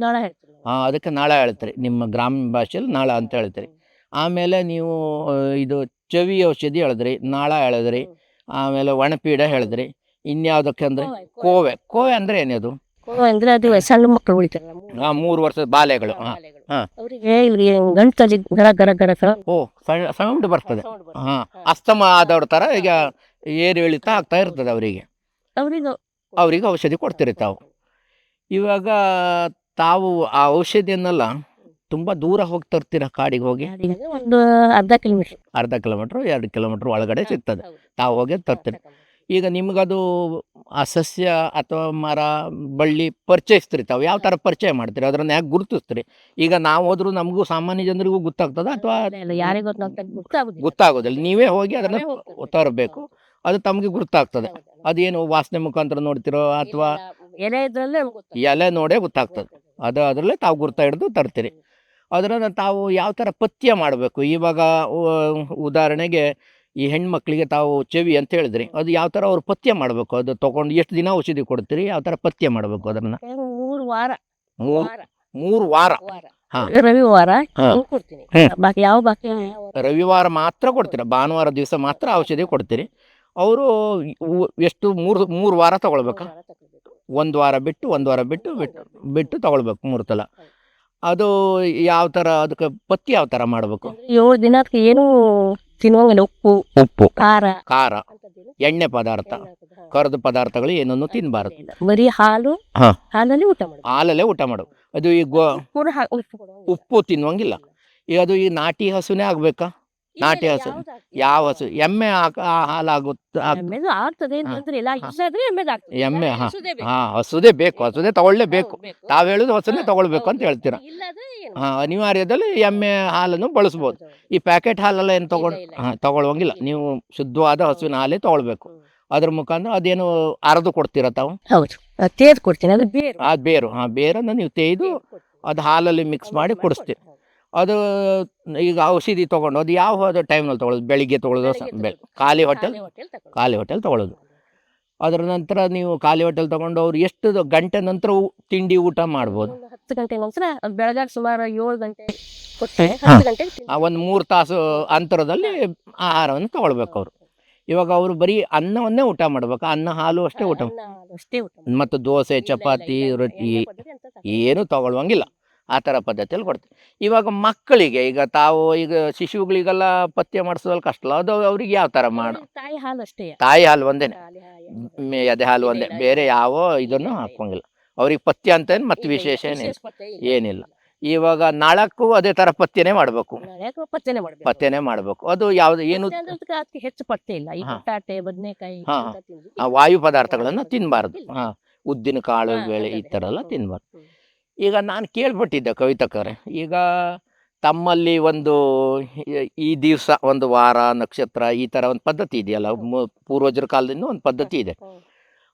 ಹಾಂ. ಅದಕ್ಕೆ ನಾಳೆ ಹೇಳ್ತೀರಿ. ನಿಮ್ಮ ಗ್ರಾಮೀಣ ಭಾಷೆಯಲ್ಲಿ ನಾಳ ಅಂತ ಹೇಳ್ತೀರಿ. ಆಮೇಲೆ ನೀವು ಇದು ಚವಿ ಔಷಧಿ ಹೇಳಿದ್ರಿ ನಾಳ ಹೇಳಿದ್ರಿ ಆಮೇಲೆ ಒಣಪೀಡ ಹೇಳಿದ್ರಿ ಇನ್ಯಾವುದಕ್ಕೆ ಅಂದ್ರೆ ಕೋವೆ ಕೋವೆ. ಅಂದ್ರೆ ಏನದು? ಕೋವ ಅಂದ್ರೆ ಅದು ಸಣ್ಣ ಮಕ್ಕಳು ಉಳಿತಾರೆ ಮೂರು ವರ್ಷದ ಬಾಲೆಗಳು ಹಾಂ ಹಾ. ಅವರಿಗೆ ಇಲ್ಲಿ ಗಂಟಲಿ ಗರ ಗರ ಗರ ಓ ಸೌಂಡ್ ಬರ್ತದೆ. ಹಾಂ ಅಸ್ತಮ ಆದವ್ರ ಥರ ಈಗ ಏರು ಇಳಿತಾ ಆಗ್ತಾ ಇರ್ತದೆ ಅವರಿಗೆ. ಅವರಿಗೆ ಅವರಿಗೆ ಔಷಧಿ ಕೊಡ್ತೀರಿ ತಾವು. ಇವಾಗ ತಾವು ಆ ಔಷಧಿಯನ್ನೆಲ್ಲ ತುಂಬ ದೂರ ಹೋಗಿ ತರ್ತೀರಾ ಕಾಡಿಗೆ ಹೋಗಿ? ಒಂದು ಅರ್ಧ ಕಿಲೋಮೀಟರ್ ಅರ್ಧ ಕಿಲೋಮೀಟರ್ ಎರಡು ಕಿಲೋಮೀಟ್ರ್ ಒಳಗಡೆ ಸಿಗ್ತದೆ. ತಾವು ಹೋಗಿ ತರ್ತೀರಿ. ಈಗ ನಿಮ್ಗದು ಆ ಸಸ್ಯ ಅಥವಾ ಮರ ಬಳ್ಳಿ ಪರಿಚಯಿಸ್ತೀರಿ ತಾವು. ಯಾವ ಥರ ಪರಿಚಯ ಮಾಡ್ತೀರಿ? ಅದನ್ನ ಯಾಕೆ ಗುರುತಿಸ್ತೀರಿ? ಈಗ ನಾವು ಹೋದ್ರೂ ನಮಗೂ ಸಾಮಾನ್ಯ ಜನರಿಗೂ ಗೊತ್ತಾಗ್ತದ ಅಥವಾ ಯಾರಿಗೆ ಗೊತ್ತಾಗುದಿಲ್ಲ. ನೀವೇ ಹೋಗಿ ಅದನ್ನ ತರಬೇಕು. ಅದು ತಮಗೆ ಗುರುತಾಗ್ತದೆ. ಅದೇನು ವಾಸನೆ ಮುಖಾಂತರ ನೋಡ್ತಿರೋ ಅಥವಾ ಎಲೆ ಇದ್ರಲ್ಲೇ. ಎಲೆ ನೋಡೇ ಗೊತ್ತಾಗ್ತದೆ. ಅದು ಅದರಲ್ಲೇ ತಾವು ಗುರ್ತ ಹಿಡಿದು ತರ್ತೀರಿ. ಅದನ್ನು ತಾವು ಯಾವ ಥರ ಪಥ್ಯ ಮಾಡಬೇಕು? ಇವಾಗ ಉದಾಹರಣೆಗೆ ಈ ಹೆಣ್ಮಕ್ಳಿಗೆ ತಾವು ಚೆವಿ ಅಂತ ಹೇಳಿದ್ರಿ. ಅದು ಯಾವ ಥರ ಅವ್ರು ಪಥ್ಯ ಮಾಡಬೇಕು? ಅದು ತೊಗೊಂಡು ಎಷ್ಟು ದಿನ ಔಷಧಿ ಕೊಡ್ತೀರಿ? ಯಾವ ಥರ ಪಥ್ಯ ಮಾಡಬೇಕು ಅದನ್ನು ಮೂರು ವಾರ. ಮೂರು ವಾರ. ರವಿವಾರ. ಕೊಡ್ತೀನಿ. ಬಾಕಿ ಯಾವ ಬಾಕಿ? ವಾರ? ರವಿವಾರ ಮಾತ್ರ ಕೊಡ್ತೀರಾ? ಭಾನುವಾರ ದಿವಸ ಮಾತ್ರ ಔಷಧಿ ಕೊಡ್ತೀರಿ. ಅವರು ಎಷ್ಟು ಮೂರು ಮೂರು ವಾರ ತಗೊಳ್ಬೇಕಾ? ಮೂರು ವಾರ ತಗೊಳ್ಬೇಕು. ಒಂದು ವಾರ ಬಿಟ್ಟು ಒಂದು ವಾರ ಬಿಟ್ಟು ಬಿಟ್ಟು ಬಿಟ್ಟು ತಗೊಳ್ಬೇಕು ಮೂರು ಸಲ. ಅದು ಯಾವ ಥರ ಅದಕ್ಕೆ ಪತ್ತಿ ಯಾವ ಥರ ಮಾಡಬೇಕು? ಏಳು ದಿನ ಅದಕ್ಕೆ ಏನು ತಿನ್ನುವಂಗಿಲ್ಲ ಉಪ್ಪು ಉಪ್ಪು. ಖಾರ. ಖಾರ. ಎಣ್ಣೆ ಪದಾರ್ಥ. ಕರದ ಪದಾರ್ಥಗಳು ಏನನ್ನು ತಿನ್ನಬಾರದು. ಬರೀ ಹಾಲು ಹಾ. ಹಾಲಲ್ಲಿ ಊಟ ಮಾಡೋದು ಹಾಲಲ್ಲೇ ಊಟ ಮಾಡು ಅದು ಈ ಗೋ ಪೂರ ಹಾ- ಉಪ್ಪು ಕೊಡುವಂಗಿಲ್ಲ. ಉಪ್ಪು ತಿನ್ನುವಂಗಿಲ್ಲ. ಈಗ ಅದು ಈ ನಾಟಿ ಹಸುನೇ ಆಗಬೇಕಾ? ನಾಟಿ ಹಸು ಯಾವ ಹಸು ಎಮ್ಮೆ ಹಾಲಾಗುತ್ತೆ? ಆಗ್ತದೆ ಎಮ್ಮೆ, ಹಾ. ಹಾ ಹಸುದೇ ಬೇಕು ಹಸುದೇ ತಗೊಳ್ಳೇಬೇಕು ಹೌದು, ಬೇಕು. ತಾವ್ ಹೇಳುದು ಹಸುದೇ ತಗೊಳ್ಬೇಕು ಅಂತ. ಹೇಳ್ತೀರಾ? ಹಾ ಅನಿವಾರ್ಯದಲ್ಲಿ ಎಮ್ಮೆ ಹಾಲನ್ನು ಬಳಸ್ಬೋದು. ಈ ಪ್ಯಾಕೆಟ್ ಹಾಲೆಲ್ಲ ಏನು ತಗೊಂಡು. ಹಾ ತಗೊಳ್ಳುವಂಗಿಲ್ಲ ನೀವು ಶುದ್ಧವಾದ ಹಸುವಿನ ಹಾಲೇ ತಗೊಳ್ಬೇಕು. ಅದ್ರ ಮುಖಾಂತರ ಅದೇನು ಅರದು ಕೊಡ್ತೀರಾ ತಾವು? ಹೌದು ತೇದು ಕೊಡ್ತೀನಿ. ಅದು ಬೇರು. ಆ ಬೇರು ಹಾ ಬೇರನ್ನು ನೀವು ತೇಯ್ದು ಅದು ಹಾಲಲ್ಲಿ ಮಿಕ್ಸ್ ಮಾಡಿ ಕೊಡಿಸ್ತೀರಿ. ಅದು ಈಗ ಔಷಧಿ ತೊಗೊಂಡು ಅದು ಯಾವ ಟೈಮ್ನಲ್ಲಿ ತೊಗೊಳ್ಳೋದು ಬೆಳಿಗ್ಗೆ ತೊಗೊಳ್ಳೋದು. ಖಾಲಿ ಹೋಟೆಲ್ ಖಾಲಿ ಹೋಟೆಲ್ ತಗೊಳ್ಳೋದು. ಅದರ ನಂತರ ನೀವು ಖಾಲಿ ಹೋಟೆಲ್ ತೊಗೊಂಡು ಅವ್ರು ಎಷ್ಟು ಗಂಟೆ ನಂತರ ತಿಂಡಿ ಊಟ ಮಾಡ್ಬೋದು ಒಂದು ಹತ್ತು ಗಂಟೆ ನಂತರ ಬೆಳಗಾಗ ಸುಮಾರು ಏಳು ಗಂಟೆ ಒಂದು ಮೂರು ತಾಸು ಅಂತರದಲ್ಲಿ ಆಹಾರವನ್ನು ತಗೊಳ್ಬೇಕು ಅವರು ಇವಾಗ ಅವರು ಬರೀ ಅನ್ನವನ್ನೇ ಊಟ ಮಾಡ್ಬೇಕು ಅನ್ನ ಹಾಲು ಅಷ್ಟೇ ಊಟ. ಮತ್ತು ದೋಸೆ ಚಪಾತಿ. ರೊಟ್ಟಿ ಏನು ತಗೊಳ್ಳುವಂಗಿಲ್ಲ ಆ ಥರ ಪದ್ಧತಿಯಲ್ಲಿ ಕೊಡ್ತೀವಿ. ಇವಾಗ ಮಕ್ಕಳಿಗೆ ಈಗ ತಾವು ಈಗ ಶಿಶುಗಳಿಗೆಲ್ಲ ಪಥ್ಯ ಮಾಡಿಸೋದಲ್ಲಿ ಕಷ್ಟ ಅದು ಅವ್ರಿಗೆ ಯಾವ ಥರ ಮಾಡು ತಾಯಿ ಹಾಲು ಅಷ್ಟೇ. ತಾಯಿ ಹಾಲು ಒಂದೇನೆ. ಅದೇ ಹಾಲು. ಮೆ- ಎದೆ ಹಾಲು ಒಂದೇ. ಬೇರೆ ಯಾವ ಇದನ್ನು. ಹಾಕೋಂಗಿಲ್ಲ ಅವ್ರಿಗೆ ಪಥ್ಯ ಅಂತ ಏನು ಮತ್ತೆ ವಿಶೇಷ ಏನಿಲ್ಲ. ಏನಿಲ್ಲ. ಇವಾಗ ನಾಳಕ್ಕೂ ಅದೇ ಥರ ಪಥ್ಯನೇ ಮಾಡಬೇಕು. ಪಥ್ಯನೇ ಮಾಡ್ಬೇಕು. ಅದು ಯಾವ್ದು ಏನು ಹೆಚ್ಚು ಪಥ್ಯ ಇಲ್ಲ. ಬಟಾಟೆ ಬದನೆಕಾಯಿ ವಾಯು ಪದಾರ್ಥಗಳನ್ನು ತಿನ್ನಬಾರ್ದು ಹಾಂ. ಉದ್ದಿನ ಕಾಳು ಬೇಳೆ ಈ ಥರ ಎಲ್ಲ ತಿನ್ಬಾರ್ದು. ತಿನ್ನಬಾರ್ದು. ಈಗ ನಾನು ಕೇಳ್ಬಿಟ್ಟಿದ್ದೆ ಕವಿತಕ್ಕವ್ರೆ ಈಗ ತಮ್ಮಲ್ಲಿ ಒಂದು ಈ- ದಿವಸ ಒಂದು ವಾರ ನಕ್ಷತ್ರ ಈ ಥರ ಒಂದು ಪದ್ಧತಿ ಇದೆಯಲ್ಲ ಪೂರ್ವಜರ ಕಾಲದಿಂದ ಒಂದು ಪದ್ಧತಿ ಇದೆ.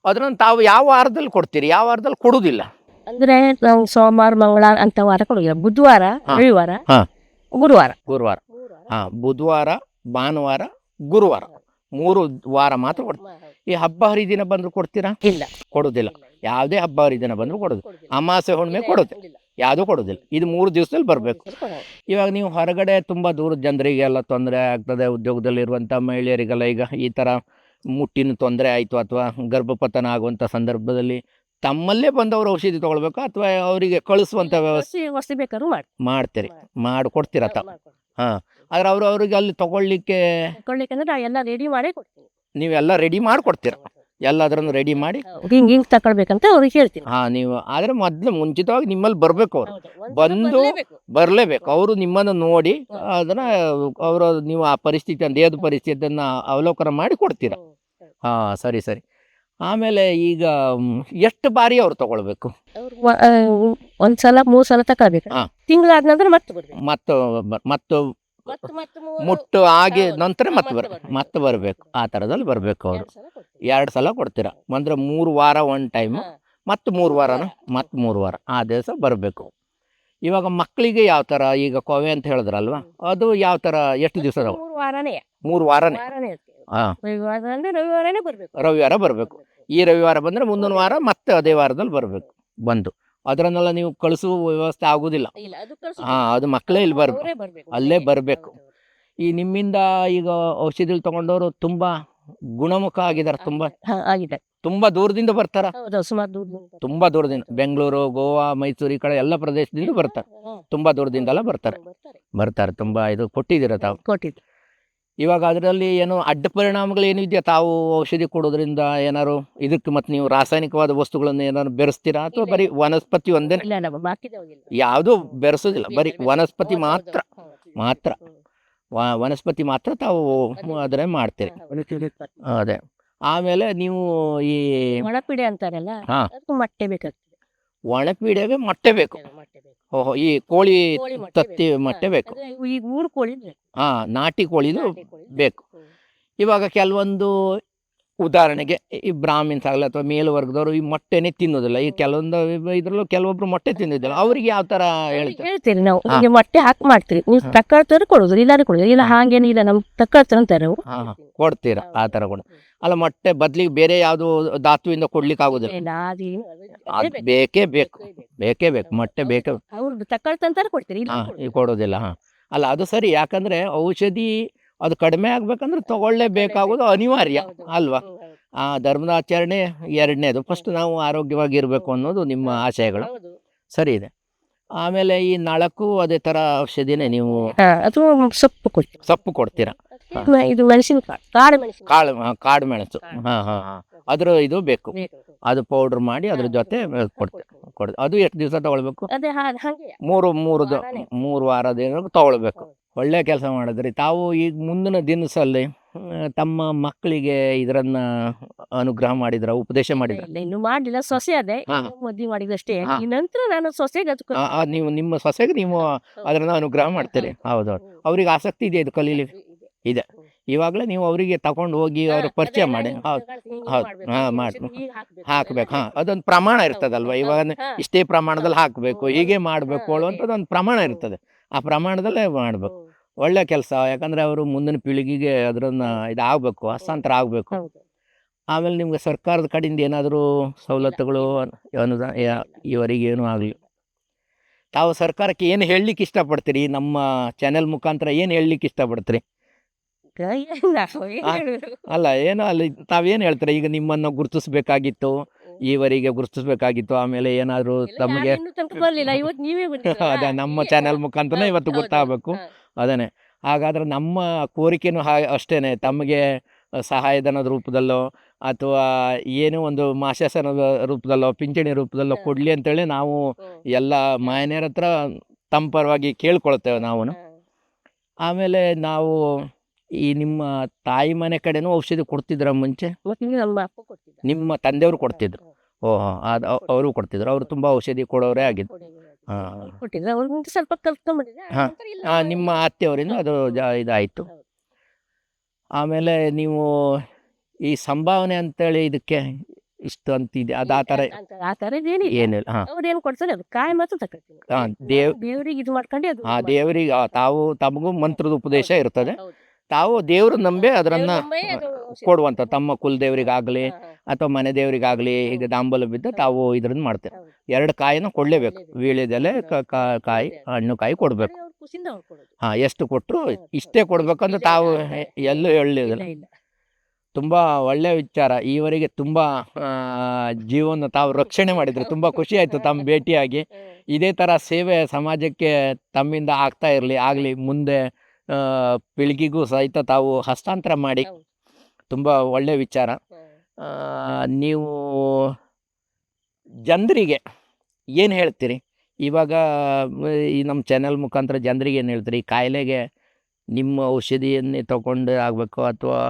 ಅದನ್ನು ತಾವು ಯಾವ ವಾರದಲ್ಲಿ ಕೊಡ್ತೀರಿ? ಯಾವ ವಾರದಲ್ಲಿ ಕೊಡುವುದಿಲ್ಲ? ಅಂದ್ರೆ ನಾವು ಸೋಮವಾರ ಮಂಗಳವಾರ ಅಂತ ವಾರ ಕೊಡೋದಿಲ್ಲ ಬುಧವಾರ. ರವಿವಾರ ಹಾ. ಗುರುವಾರ. ಗುರುವಾರ. ಹಾಂ ಬುಧವಾರ ಭಾನುವಾರ ಗುರುವಾರ. ಮೂರು ವಾರ ಮಾತ್ರ ಕೊಡ್ತೀವಿ. ಈ ಹಬ್ಬ ಹರಿದಿನ ಬಂದರೂ ಕೊಡ್ತೀರಾ? ಇಲ್ಲ. ಕೊಡೋದಿಲ್ಲ ಯಾವುದೇ ಹಬ್ಬ ಹರಿದಿನ ಬಂದರೂ ಕೊಡೋದು ಅಮಾಸೆ ಹುಣ್ಣಿಮೆ ಕೊಡುತ್ತೆ ಯಾವುದೂ ಕೊಡೋದಿಲ್ಲ. ಇದು ಮೂರು ದಿವಸದಲ್ಲಿ ಬರಬೇಕು. ಇವಾಗ ನೀವು ಹೊರಗಡೆ ತುಂಬ ದೂರದ ಜನರಿಗೆಲ್ಲ ತೊಂದರೆ ಆಗ್ತದೆ. ಉದ್ಯೋಗದಲ್ಲಿರುವಂಥ ಮಹಿಳೆಯರಿಗೆಲ್ಲ ಈಗ ಈ ಥರ ಮುಟ್ಟಿನ ತೊಂದರೆ ಆಯಿತು ಅಥವಾ ಗರ್ಭಪತನ ಆಗುವಂಥ ಸಂದರ್ಭದಲ್ಲಿ ತಮ್ಮಲ್ಲೇ ಬಂದವರು ಔಷಧಿ ತೊಗೊಳ್ಬೇಕು ಅಥವಾ ಅವರಿಗೆ ಕಳಿಸುವಂಥ ವ್ಯವಸ್ಥೆ ಬೇಕಾದ್ರೂ ಮಾಡಿ. ಮಾಡ್ತೀರಿ. ಮಾಡಿಕೊಡ್ತೀರ ತ? ಹಾಂ. ಆದ್ರೆ ಅವರು ಅವರಿಗೆ ಅಲ್ಲಿ ಅಂದ್ರೆ ಎಲ್ಲ ರೆಡಿ ಮಾಡೇ ಕೊಡ್ತೀನಿ. ನೀವೆಲ್ಲ ರೆಡಿ ಮಾಡಿ ಕೊಡ್ತೀರ ಎಲ್ಲದರನ್ನು ರೆಡಿ ಮಾಡಿ ಹಿಂಗೆ ಹಿಂಗೆ ತಗೊಳ್ಬೇಕಂತ ಅವ್ರಿಗೆ ಹೇಳ್ತೀನಿ. ಹಾಂ ನೀವು ಆದರೆ ಮೊದಲು ಮುಂಚಿತವಾಗಿ ನಿಮ್ಮಲ್ಲಿ ಬರಬೇಕು ಅವರು. ಬಂದು ಬರ್ಲೇಬೇಕು. ಅವರು ನಿಮ್ಮನ್ನು ನೋಡಿ ಅದನ್ನು ಅವರು ನೀವು ಆ ಪರಿಸ್ಥಿತಿ ದೇಹದ ಪರಿಸ್ಥಿತಿಯನ್ನು ಅವಲೋಕನ ಮಾಡಿ ಕೊಡ್ತೀರ. ಹಾಂ ಸರಿ ಸರಿ. ಆಮೇಲೆ ಈಗ ಎಷ್ಟು ಬಾರಿ ಅವ್ರು ತಗೊಳ್ಬೇಕು? ಒಂದು ಸಲ ಮೂರು ಒಂದ್ಸಲ ಮೂರ್ ಸಲ ತಗೊಳ್ಬೇಕು ಹಾ. ತಿಂಗಳಾದ ನಂತರ ಮತ್ತೆ ಮತ್ತು ಮತ್ತು ಮುಟ್ಟು ಆಗಿ ನಂತರ ಮತ್ತೆ ಬರ್ ಮತ್ತೆ ಬರಬೇಕು. ಆ ಥರದಲ್ಲಿ ಬರಬೇಕು ಅವರು. ಎರಡ್ ಸಲ ಕೊಡ್ತೀರಾ? ಅಂದ್ರೆ ಮೂರು ವಾರ ಒನ್ ಟೈಮು ಮತ್ತೆ ಮೂರು ವಾರನ ಮತ್ತೆ ಮೂರು ವಾರ. ಆ ದಿವಸ ಬರಬೇಕು. ಇವಾಗ ಮಕ್ಕಳಿಗೆ ಯಾವ ಥರ ಈಗ ಕೊವೆ ಅಂತ ಹೇಳಿದ್ರಲ್ವಾ? ಅದು ಯಾವ ಥರ ಎಷ್ಟು ದಿವಸ ಮೂರು ವಾರನೇ. ಹಾಂ. ರವಿವಾರ ಬರಬೇಕು. ಈ ರವಿವಾರ. ಬಂದರೆ ಮುಂದಿನ ವಾರ ಮತ್ತೆ ಅದೇ ವಾರದಲ್ಲಿ ಬರಬೇಕು. ಬಂದು. ಅದರನ್ನೆಲ್ಲ ನೀವು ಕಳಿಸುವ ವ್ಯವಸ್ಥೆ ಆಗೋದಿಲ್ಲ. ಹಾಂ ಅದು ಮಕ್ಕಳೇ ಇಲ್ಲಿ ಬರಬೇಕು. ಅಲ್ಲೇ ಬರಬೇಕು. ಈ ನಿಮ್ಮಿಂದ ಈಗ ಔಷಧಿ ತಗೊಂಡವರು ತುಂಬ ಗುಣಮುಖ ಆಗಿದ್ದಾರೆ ತುಂಬ ತುಂಬಾ ದೂರದಿಂದ ಬರ್ತಾರ? ತುಂಬಾ ದೂರದಿಂದ. ಬೆಂಗಳೂರು ಗೋವಾ ಮೈಸೂರು ಈ ಕಡೆ ಎಲ್ಲ ಪ್ರದೇಶದಿಂದ ಬರ್ತಾರೆ. ತುಂಬಾ ದೂರದಿಂದೆಲ್ಲ ಬರ್ತಾರೆ. ಬರ್ತಾರೆ. ಬರ್ತಾರೆ ತುಂಬ ಇದು ಕೊಟ್ಟಿದ್ದೀರ ತಾವು? ಕೊಟ್ಟಿದ್ದು. ಇವಾಗ ಅದರಲ್ಲಿ ಏನು ಅಡ್ಡ ಪರಿಣಾಮಗಳು ಏನು ಇದೆಯಾ? ತಾವು ಔಷಧಿ ಕೊಡೋದ್ರಿಂದ ಏನಾರು ಇದಕ್ಕೆ ಮತ್ತೆ ನೀವು ರಾಸಾಯನಿಕವಾದ ವಸ್ತುಗಳನ್ನು ಏನಾದ್ರು ಬೆರೆಸ್ತೀರಾ? ಅಥವಾ ಬರೀ ವನಸ್ಪತಿ ಒಂದೇ? ಯಾವುದೂ ಬೆರೆಸೋದಿಲ್ಲ. ಬರೀ ವನಸ್ಪತಿ ಮಾತ್ರ. ಮಾತ್ರ. ವನಸ್ಪತಿ ಮಾತ್ರ ತಾವು ಅದನ್ನೇ ಮಾಡ್ತೀರಿ. ಅದೇ. ಆಮೇಲೆ ನೀವು ಈ ಒಣಪೀಡೆ ಅಂತಾರಲ್ಲ ಹಾಂ. ಮೊಟ್ಟೆ ಬೇಕಾಗ್ತದೆ. ಒಣಪೀಡೆಗೆ ಮೊಟ್ಟೆ ಬೇಕು. ಓಹೋ ಈ ಕೋಳಿ ಕೋಳಿ ಮೊಟ್ಟೆ ತತ್ತಿ. ಮೊಟ್ಟೆ ಬೇಕು. ಅದೇ ಊರು ಕೋಳಿ. ಹಾ ನಾಟಿ ಕೋಳಿನೂ ನಾಟಿ ಕೋಳಿ ಬೇಕು. ಇವಾಗ ಕೆಲವೊಂದು ಉದಾಹರಣೆಗೆ ಈ ಬ್ರಾಹ್ಮಿನ್ಸ್ ಆಗಲಿ ಅಥವಾ ಮೇಲ್ವರ್ಗದವರು ಈ ಮೊಟ್ಟೆನೇ ತಿನ್ನೋದಿಲ್ಲ ಈ ಕೆಲವೊಂದು ಇದ್ರಲ್ಲೂ ಕೆಲವೊಬ್ರು ಮೊಟ್ಟೆ ತಿನ್ನೋದಿಲ್ಲ ಅವ್ರಿಗೆ ಯಾವ ತರ ಹೇಳ್ತೀವಿ ಹೇಳ್ತೀರಿ? ನಾವು. ಹಾ. ಈಗ ಮೊಟ್ಟೆ ಹಾಕಿ ಮಾಡ್ತೀರಿ ನೀವು ಹಾ. ತಕೊಳ್ತಾರೆ ಕೊಡೋದು ಇಲ್ಲಾರು ಕೊಡೋದು ಇಲ್ಲ ಹಾಗೇನಿಲ್ಲ ನಮ್ಗೆ ತಕೊಳ್ತಾರೆ ಅಂತಾರೆ ಹಾ ಕೊಡ್ತೀರಾ? ಆ ತರ ಕೊಡ. ಅಲ್ಲ ಮೊಟ್ಟೆ ಬದ್ಲಿಗೆ ಬೇರೆ ಯಾವುದು ಧಾತುವಿಂದ ಕೊಡ್ಲಿಕ್ಕೆ ಆಗುದಿಲ್ಲ ಅದು ಬೇಕು. ಬೇಕೇ. ಬೇಕು ಬೇಕೇ. ಮೊಟ್ಟೆ ಬೇಕೇ ಅವ್ರು ತಕೊಳ್ತಂತಾರೆ ಕೊಡ್ತೀರಿ ಹಾಂ ಕೊಡೋದಿಲ್ಲ. ಹಾಂ. ಅಲ್ಲ ಅದು ಸರಿ. ಯಾಕಂದ್ರೆ ಔಷಧಿ ಅದು ಕಡಿಮೆ ಆಗ್ಬೇಕಂದ್ರೆ ತಗೊಳ್ಳೇಬೇಕಾಗೋದು ಅನಿವಾರ್ಯ. ಅಲ್ವಾ? ಆ ಧರ್ಮದ ಆಚರಣೆ ಎರಡನೇದು. ಫಸ್ಟ್ ನಾವು ಆರೋಗ್ಯವಾಗಿರಬೇಕು ಅನ್ನೋದು ನಿಮ್ಮ ಆಶಯಗಳು. ಸರಿ ಇದೆ. ಆಮೇಲೆ ಈ ನಳಕ್ಕೂ ಅದೇ ಥರ ಔಷಧಿನೇ ನೀವು ಅದು ಸೊಪ್ಪು ಕೊಡ್ತೀವಿ. ಸೊಪ್ಪು ಕೊಡ್ತೀರಾ? ಇದು ಇದು ಮೆಣಸಿನಕಾಳು ಕಾಡು ಮೆಣಸಿನ ಕಾಳು ಹಾ, ಕಾಡು ಮೆಣಸು. ಹಾ ಹಾ ಹಾ. ಅದ್ರ ಇದು ಬೇಕು. ಅದು ಪೌಡರ್ ಮಾಡಿ ಅದ್ರ ಜೊತೆ ಕೊಡ್ತೇವೆ. ಕೊಡ್ತೇವೆ. ಅದು ಎಷ್ಟು ದಿವಸ ತಗೊಳ್ಬೇಕು? ಅದೇ ಹಾ- ಹಾಗೆ. ಮೂರು ಮೂರು ದ- ವಾರನೇ. ಮೂರು ವಾರದೇನು ತಗೊಳ್ಬೇಕು. ಒಳ್ಳೆ ಕೆಲಸ ಮಾಡಿದ್ರಿ. ತಾವು ಈಗ ಮುಂದಿನ ದಿನಸಲ್ಲಿ ಆ, ತಮ್ಮ ಮಕ್ಕಳಿಗೆ ಇದರನ್ನ ಅನುಗ್ರಹ ಮಾಡಿದ್ರ ಉಪದೇಶ ಮಾಡಿದ್ರ? ಇಲ್ಲ ಇನ್ನು ಮಾಡಿಲ್ಲ ಸೊಸೆ ಅದೇ. ಹಾ. ಮದ್ವೆ ಮಾಡಿದಷ್ಟೇ ಹಾ. ಈ ನಂತರ ನಾನು ಸೊಸೆಗೆ ಅದು ಆ, ಆ, ನೀವು ನಿಮ್ಮ ಸೊಸೆಗೆ ನೀವು ಅದರನ್ನ ಅನುಗ್ರಹ ಮಾಡ್ತೀರಿ. ಹೌದೌದು. ಅವ್ರಿಗೆ ಆಸಕ್ತಿ ಇದೆ ಇದು ಕಲೀಲಿ ಇದೆ. ಇವಾಗಲೇ ನೀವು ಅವರಿಗೆ ತಗೊಂಡು ಹೋಗಿ ಅವ್ರ ಪರಿಚಯ ಮಾಡಿ. ಹೌದು. ಹೌದು. ಹಾ, ಮಾಡಿ ಹಾಕ್ಬೇಕು. ಹಾ ಅದೊಂದು ಪ್ರಮಾಣ ಇರ್ತದಲ್ವ? ಇವಾಗ ಇಷ್ಟೇ ಪ್ರಮಾಣದಲ್ಲಿ ಹಾಕಬೇಕು. ಹೀಗೆ ಮಾಡಬೇಕು ಅನ್ನುವಂಥದ್ದು ಒಂದು ಪ್ರಮಾಣ ಇರ್ತದೆ. ಆ ಪ್ರಮಾಣದಲ್ಲೇ ಮಾಡಬೇಕು. ಒಳ್ಳೆ ಕೆಲಸ. ಯಾಕಂದರೆ ಅವರು ಮುಂದಿನ ಪೀಳಿಗೆಗೆ ಅದರನ್ನು ಇದಾಗಬೇಕು ಹಸ್ತಾಂತರ ಆಗಬೇಕು. ಆಮೇಲೆ ನಿಮ್ಗೆ ಸರ್ಕಾರದ ಕಡೆಯಿಂದ ಏನಾದರೂ ಸವಲತ್ತುಗಳು ಅನುದಾನ ಏನೂ ಆಗಲಿ ತಾವು ಸರ್ಕಾರಕ್ಕೆ ಏನು ಹೇಳಲಿಕ್ಕೆ ಇಷ್ಟಪಡ್ತೀರಿ? ನಮ್ಮ ಚಾನೆಲ್ ಮುಖಾಂತರ ಏನು ಹೇಳಲಿಕ್ಕೆ ಇಷ್ಟಪಡ್ತೀರಿ? (laughs) ಅಲ್ಲ ಏನೋ ಅಲ್ಲಿ ತಾವೇನು ಹೇಳ್ತಾರೆ? ಈಗ ನಿಮ್ಮನ್ನು ಗುರುತಿಸ್ಬೇಕಾಗಿತ್ತು ಈವರೆಗೆ ಗುರುತಿಸ್ಬೇಕಾಗಿತ್ತು ಆಮೇಲೆ ಏನಾದರೂ ತಮಗೆ. (laughs) ಅದೇ ನಮ್ಮ ಚಾನೆಲ್ ಮುಖಾಂತರ ಇವತ್ತು ಗೊತ್ತಾಗಬೇಕು. ಅದನ್ನೇ. ಅದೇನೆ ಹಾಗಾದ್ರೆ ನಮ್ಮ ಕೋರಿಕೆನೂ ಹಾ ಅಷ್ಟೇನೆ ತಮಗೆ ಸಹಾಯಧನದ ರೂಪದಲ್ಲೋ ಅಥವಾ ಏನೋ ಒಂದು ಮಾಶಾಸನದ ರೂಪದಲ್ಲೋ ಪಿಂಚಣಿ ರೂಪದಲ್ಲೋ. ಕೊಡಲಿ ಅಂತೇಳಿ ನಾವು. ಎಲ್ಲ ಮಾಯನೆಯರ ಹತ್ರ ತಮ್ಮ ಪರವಾಗಿ ಕೇಳ್ಕೊಳ್ತೇವೆ ನಾವು ಆಮೇಲೆ ನಾವು ಈ ನಿಮ್ಮ ತಾಯಿ ಮನೆ ಕಡೆನೂ ಔಷಧಿ ಕೊಡ್ತಿದ್ರ ಮುಂಚೆ? ನಮ್ಮ ಅಪ್ಪ ಕೊಡ್ತಿದ್ದ. ನಿಮ್ಮ ತಂದೆಯವರು ಕೊಡ್ತಿದ್ರು. ಓಹ್ ಅದು ಅವರು ಕೊಡ್ತಿದ್ರು. ಅವರು ತುಂಬಾ ಔಷಧಿ ಕೊಡೋರೇ ಆಗಿದ್ದು ಹಾಂ. ಕೊಟ್ಟಿದ್ದ ಅವ್ರಿಂದ ಸ್ವಲ್ಪ ಕಲ್ತ್ಕೊಂಡ್ಬಿಟ್ಟಿದ್ದೆ ಹಾ. ಆ, ನಿಮ್ಮ ಅತ್ತೆಯವರಿಂದ ಅದು ಇದಾಯ್ತು. ಇದಾಯಿತು ಆಮೇಲೆ ನೀವು ಈ ಸಂಭಾವನೆ ಅಂತೇಳಿ ಇದಕ್ಕೆ ಇಷ್ಟು ಅಂತಿದೆ ಅದು ಆ ಥರ ಅಂತ- ಆ ಥರದ್ದು ಏನಿಲ್ಲ. ಏನಿಲ್ಲ ಹಾಂ. ಏನು ಕೊಡ್ತಾರೆ ಅದು ಕಾಯಿ ಮಾತ್ರ ತಗೊಳ್ತೀನಿ. ಹಾಂ ದೇವ್ ದೇವ್ರಿಗೆ ಇದು ಮಾಡ್ಕೊಂಡು ಅದು ಆ ದೇವರಿಗೆ ತಾವು ತಮಗೂ ಮಂತ್ರದ ಉಪದೇಶ ಇರ್ತದೆ. ಹೌದು. ತಾವು ದೇವ್ರ ನಂಬಿ ಅದರನ್ನ ಕೊಡುವಂತ. ತಮ್ಮ ಕುಲ ದೇವರಿಗಾಗಲಿ ಹಾ, ಹಾ. ಅಥವಾ ಮನೆ ದೇವರಿಗಾಗಲಿ ಈಗ ದಾಂಬಲ ಬಿದ್ದ ತಾವು ಇದ್ರನ್ನ ಮಾಡ್ತೇವೆ. ಎರಡು ಕಾಯಿನ ಕೊಡಲೇಬೇಕು. ವೀಳ್ಯದೆಲೆ ಕಾಯಿ ಹಣ್ಣು ಕಾಯಿ ಕೊಡಬೇಕು. ಹಾ ಎಷ್ಟು ಕೊಟ್ಟರು ಇಷ್ಟೇ ಕೊಡ್ಬೇಕಂದ್ರೆ ತಾವು ಎಲ್ಲೂ ಹೇಳಿದಿಲ್ಲ ತುಂಬ ಒಳ್ಳೆಯ ವಿಚಾರ. ಈವರೆಗೆ ತುಂಬ ಜೀವನ ತಾವು ರಕ್ಷಣೆ ಮಾಡಿದ್ರು. ತುಂಬ ಖುಷಿ ಆಯಿತು ತಮ್ಮ (laughs) ಭೇಟಿಯಾಗಿ. ಇದೇ ಥರ ಸೇವೆ ಸಮಾಜಕ್ಕೆ ತಮ್ಮಿಂದ ಆಗ್ತಾ ಇರಲಿ ಆಗಲಿ ಮುಂದೆ ಪೀಳಿಗೆಗೂ ಸಹಿತ ತಾವು ಹಸ್ತಾಂತರ ಮಾಡಿ. ತುಂಬ ಒಳ್ಳೆಯ ವಿಚಾರ. ನೀವು ಜನರಿಗೆ ಏನು ಹೇಳ್ತೀರಿ? ಇವಾಗ ಈ ನಮ್ಮ ಚಾನೆಲ್ ಮುಖಾಂತರ ಜನರಿಗೆ ಏನು ಹೇಳ್ತೀರಿ? ಈ ಕಾಯಿಲೆಗೆ ನಿಮ್ಮ ಔಷಧಿಯನ್ನೇ ತಗೊಂಡು ಆಗಬೇಕು ಅಥವಾ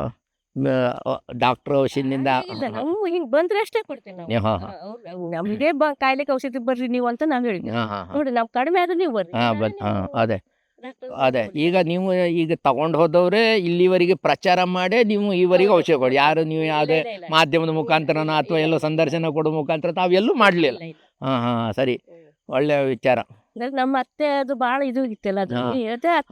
ಡಾಕ್ಟರ್ ಔಷಧಿಯಿಂದ ನಾವು ಹಿಂಗೆ ಬಂದ್ರೆ ಅಷ್ಟೇ ಕೊಡ್ತೇವೆ ನಾವು. ಅವ್ರು ಬ ಕಾಯಿಲೆಗೆ ಔಷಧಿ ಬರ್ರಿ ನೀವು ಅಂತ ನಾವು ಹೇಳಿ ನೋಡಿ ನಾವು ಕಡಿಮೆ ಆದರೆ ನೀವು ಬರ್ರಿ. ಹಾಂ ಬನ್ ಹಾಂ ಅದೇ. ಅದೇ ಈಗ ನೀವು ಈಗ ತಗೊಂಡು ಹೋದವ್ರೆ ಇಲ್ಲಿವರೆಗೆ ಪ್ರಚಾರ ಮಾಡಿ ನೀವು ಈವರೆಗೆ ಔಷಧ ಕೊಡಿ. ಯಾರು ನೀವು ಯಾವುದೇ ಮಾಧ್ಯಮದ ಮುಖಾಂತರನ ಅಥವಾ ಎಲ್ಲೋ ಸಂದರ್ಶನ ಕೊಡೋ ಮುಖಾಂತರ ತಾವೆಲ್ಲೂ ಮಾಡಲಿಲ್ಲ. ಹಾಂ ಹಾಂ ಸರಿ. ಒಳ್ಳೆಯ ವಿಚಾರ. ನಮ್ಮ ಅತ್ತೆ ಅದು ಬಹಳ ಇದು ಇತ್ತಲ್ಲ.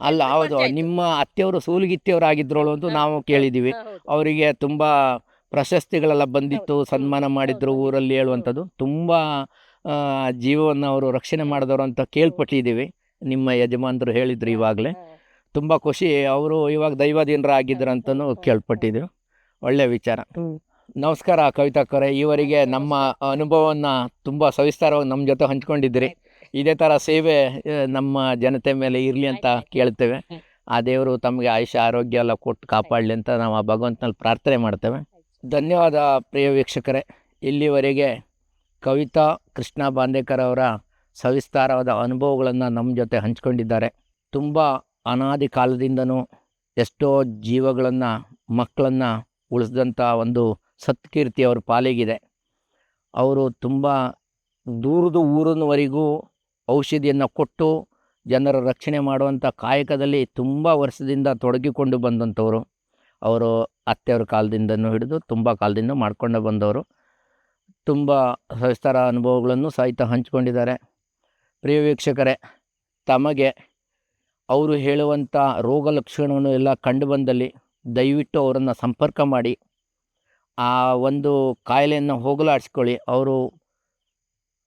ಅಲ್ಲ ಹೌದು. ನಿಮ್ಮ ಅತ್ತೆಯವರು ಸೂಲಗಿತ್ತೆಯವರು ಆಗಿದ್ರು ಅಂತ ನಾವು ಕೇಳಿದ್ದೀವಿ ಅವರಿಗೆ ತುಂಬ ಪ್ರಶಸ್ತಿಗಳೆಲ್ಲ ಬಂದಿತ್ತು ಸನ್ಮಾನ ಮಾಡಿದ್ರು ಊರಲ್ಲಿ ಹೇಳುವಂಥದ್ದು. ತುಂಬ ಜೀವವನ್ನು ಅವರು ರಕ್ಷಣೆ ಮಾಡಿದವರು ಅಂತ ಕೇಳ್ಪಟ್ಟಿದ್ದೀವಿ. ನಿಮ್ಮ ಯಜಮಾನರು ಹೇಳಿದ್ರು ಇವಾಗಲೇ. ತುಂಬ ಖುಷಿ. ಅವರು ಇವಾಗ ದೈವಾಧೀನರ ಆಗಿದ್ರು ಅಂತಲೂ ಕೇಳ್ಪಟ್ಟಿದ್ರು. ಒಳ್ಳೆಯ ವಿಚಾರ. ನಮಸ್ಕಾರ ಕವಿತಾ ಕೊರೆ. ಇವರಿಗೆ ನಮ್ಮ ಅನುಭವವನ್ನು ತುಂಬ ಸವಿಸ್ತಾರವಾಗಿ ನಮ್ಮ ಜೊತೆ ಹಂಚ್ಕೊಂಡಿದ್ದೀರಿ. ಇದೇ ಥರ ಸೇವೆ ನಮ್ಮ ಜನತೆ ಮೇಲೆ ಇರಲಿ ಅಂತ ಕೇಳ್ತೇವೆ. ಆ ದೇವರು ತಮಗೆ ಆಯುಷ್ಯ ಆರೋಗ್ಯ ಎಲ್ಲ ಕೊಟ್ಟು ಕಾಪಾಡಲಿ ಅಂತ ನಾವು ಆ ಭಗವಂತನಲ್ಲಿ ಪ್ರಾರ್ಥನೆ ಮಾಡ್ತೇವೆ. ಧನ್ಯವಾದ ಪ್ರಿಯ ವೀಕ್ಷಕರೇ. ಇಲ್ಲಿವರೆಗೆ ಕವಿತಾ ಕೃಷ್ಣ ಬಾಂದೇಕರ್ ಅವರ ಸವಿಸ್ತಾರವಾದ ಅನುಭವಗಳನ್ನು ನಮ್ಮ ಜೊತೆ ಹಂಚ್ಕೊಂಡಿದ್ದಾರೆ. ತುಂಬ ಅನಾದಿ ಕಾಲದಿಂದನೂ ಎಷ್ಟೋ ಜೀವಗಳನ್ನು ಮಕ್ಕಳನ್ನು ಉಳಿಸಿದಂಥ ಒಂದು ಸತ್ಕೀರ್ತಿ ಅವ್ರ ಪಾಲಿಗಿದೆ. ಅವರು ತುಂಬ ದೂರದ ಊರಿನವರೆಗೂ ಔಷಧಿಯನ್ನು ಕೊಟ್ಟು ಜನರ ರಕ್ಷಣೆ ಮಾಡುವಂಥ ಕಾಯಕದಲ್ಲಿ ತುಂಬ ವರ್ಷದಿಂದ ತೊಡಗಿಕೊಂಡು ಬಂದಂಥವರು. ಅವರು ಅತ್ತೆಯವ್ರ ಕಾಲದಿಂದನೂ ಹಿಡಿದು ತುಂಬ ಕಾಲದಿಂದ ಮಾಡ್ಕೊಂಡು ಬಂದವರು. ತುಂಬ ಸವಿಸ್ತಾರ ಅನುಭವಗಳನ್ನು ಸಹಿತ ಹಂಚಿಕೊಂಡಿದ್ದಾರೆ. ಪ್ರಿಯ ವೀಕ್ಷಕರೇ, ತಮಗೆ ಅವರು ಹೇಳುವಂಥ ರೋಗ ಲಕ್ಷಣವನ್ನು ಎಲ್ಲ ಕಂಡು ಬಂದಲ್ಲಿ ದಯವಿಟ್ಟು ಅವರನ್ನು ಸಂಪರ್ಕ ಮಾಡಿ, ಆ ಒಂದು ಕಾಯಿಲೆಯನ್ನು ಹೋಗಲಾಡಿಸ್ಕೊಳ್ಳಿ. ಅವರು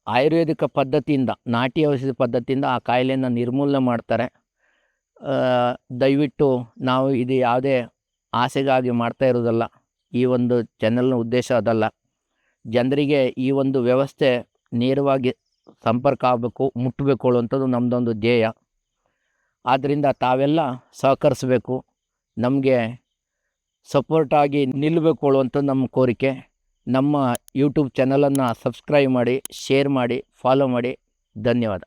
ಆಯುರ್ವೇದಿಕ ಪದ್ಧತಿಯಿಂದ, ನಾಟಿ ಔಷಧಿ ಪದ್ಧತಿಯಿಂದ ಆ ಕಾಯಿಲೆಯನ್ನು ನಿರ್ಮೂಲನೆ ಮಾಡ್ತಾರೆ. ದಯವಿಟ್ಟು ನಾವು ಇದು ಯಾವುದೇ ಆಸೆಗಾಗಿ ಮಾಡ್ತಾ ಇರೋದಲ್ಲ, ಈ ಒಂದು ಚಾನೆಲ್ನ ಉದ್ದೇಶ ಅದಲ್ಲ. ಜನರಿಗೆ ಈ ಒಂದು ವ್ಯವಸ್ಥೆ ನೇರವಾಗಿ ಸಂಪರ್ಕ ಆಗಬೇಕು ಮುಟ್ಟಬೇಕು ಅನ್ನೋಂಥದ್ದು ನಮ್ಮದೊಂದು ಧ್ಯೇಯ. ಆದ್ದರಿಂದ ತಾವೆಲ್ಲ ಸಹಕರಿಸಬೇಕು, ನಮಗೆ ಸಪೋರ್ಟಾಗಿ ನಿಲ್ಲಬೇಕು ಅನ್ನುವಂಥ ನಮ್ಮ ಕೋರಿಕೆ. ನಮ್ಮ ಯೂಟ್ಯೂಬ್ ಚಾನಲನ್ನು ಸಬ್ಸ್ಕ್ರೈಬ್ ಮಾಡಿ ಶೇರ್ ಮಾಡಿ ಫಾಲೋ ಮಾಡಿ. ಧನ್ಯವಾದ.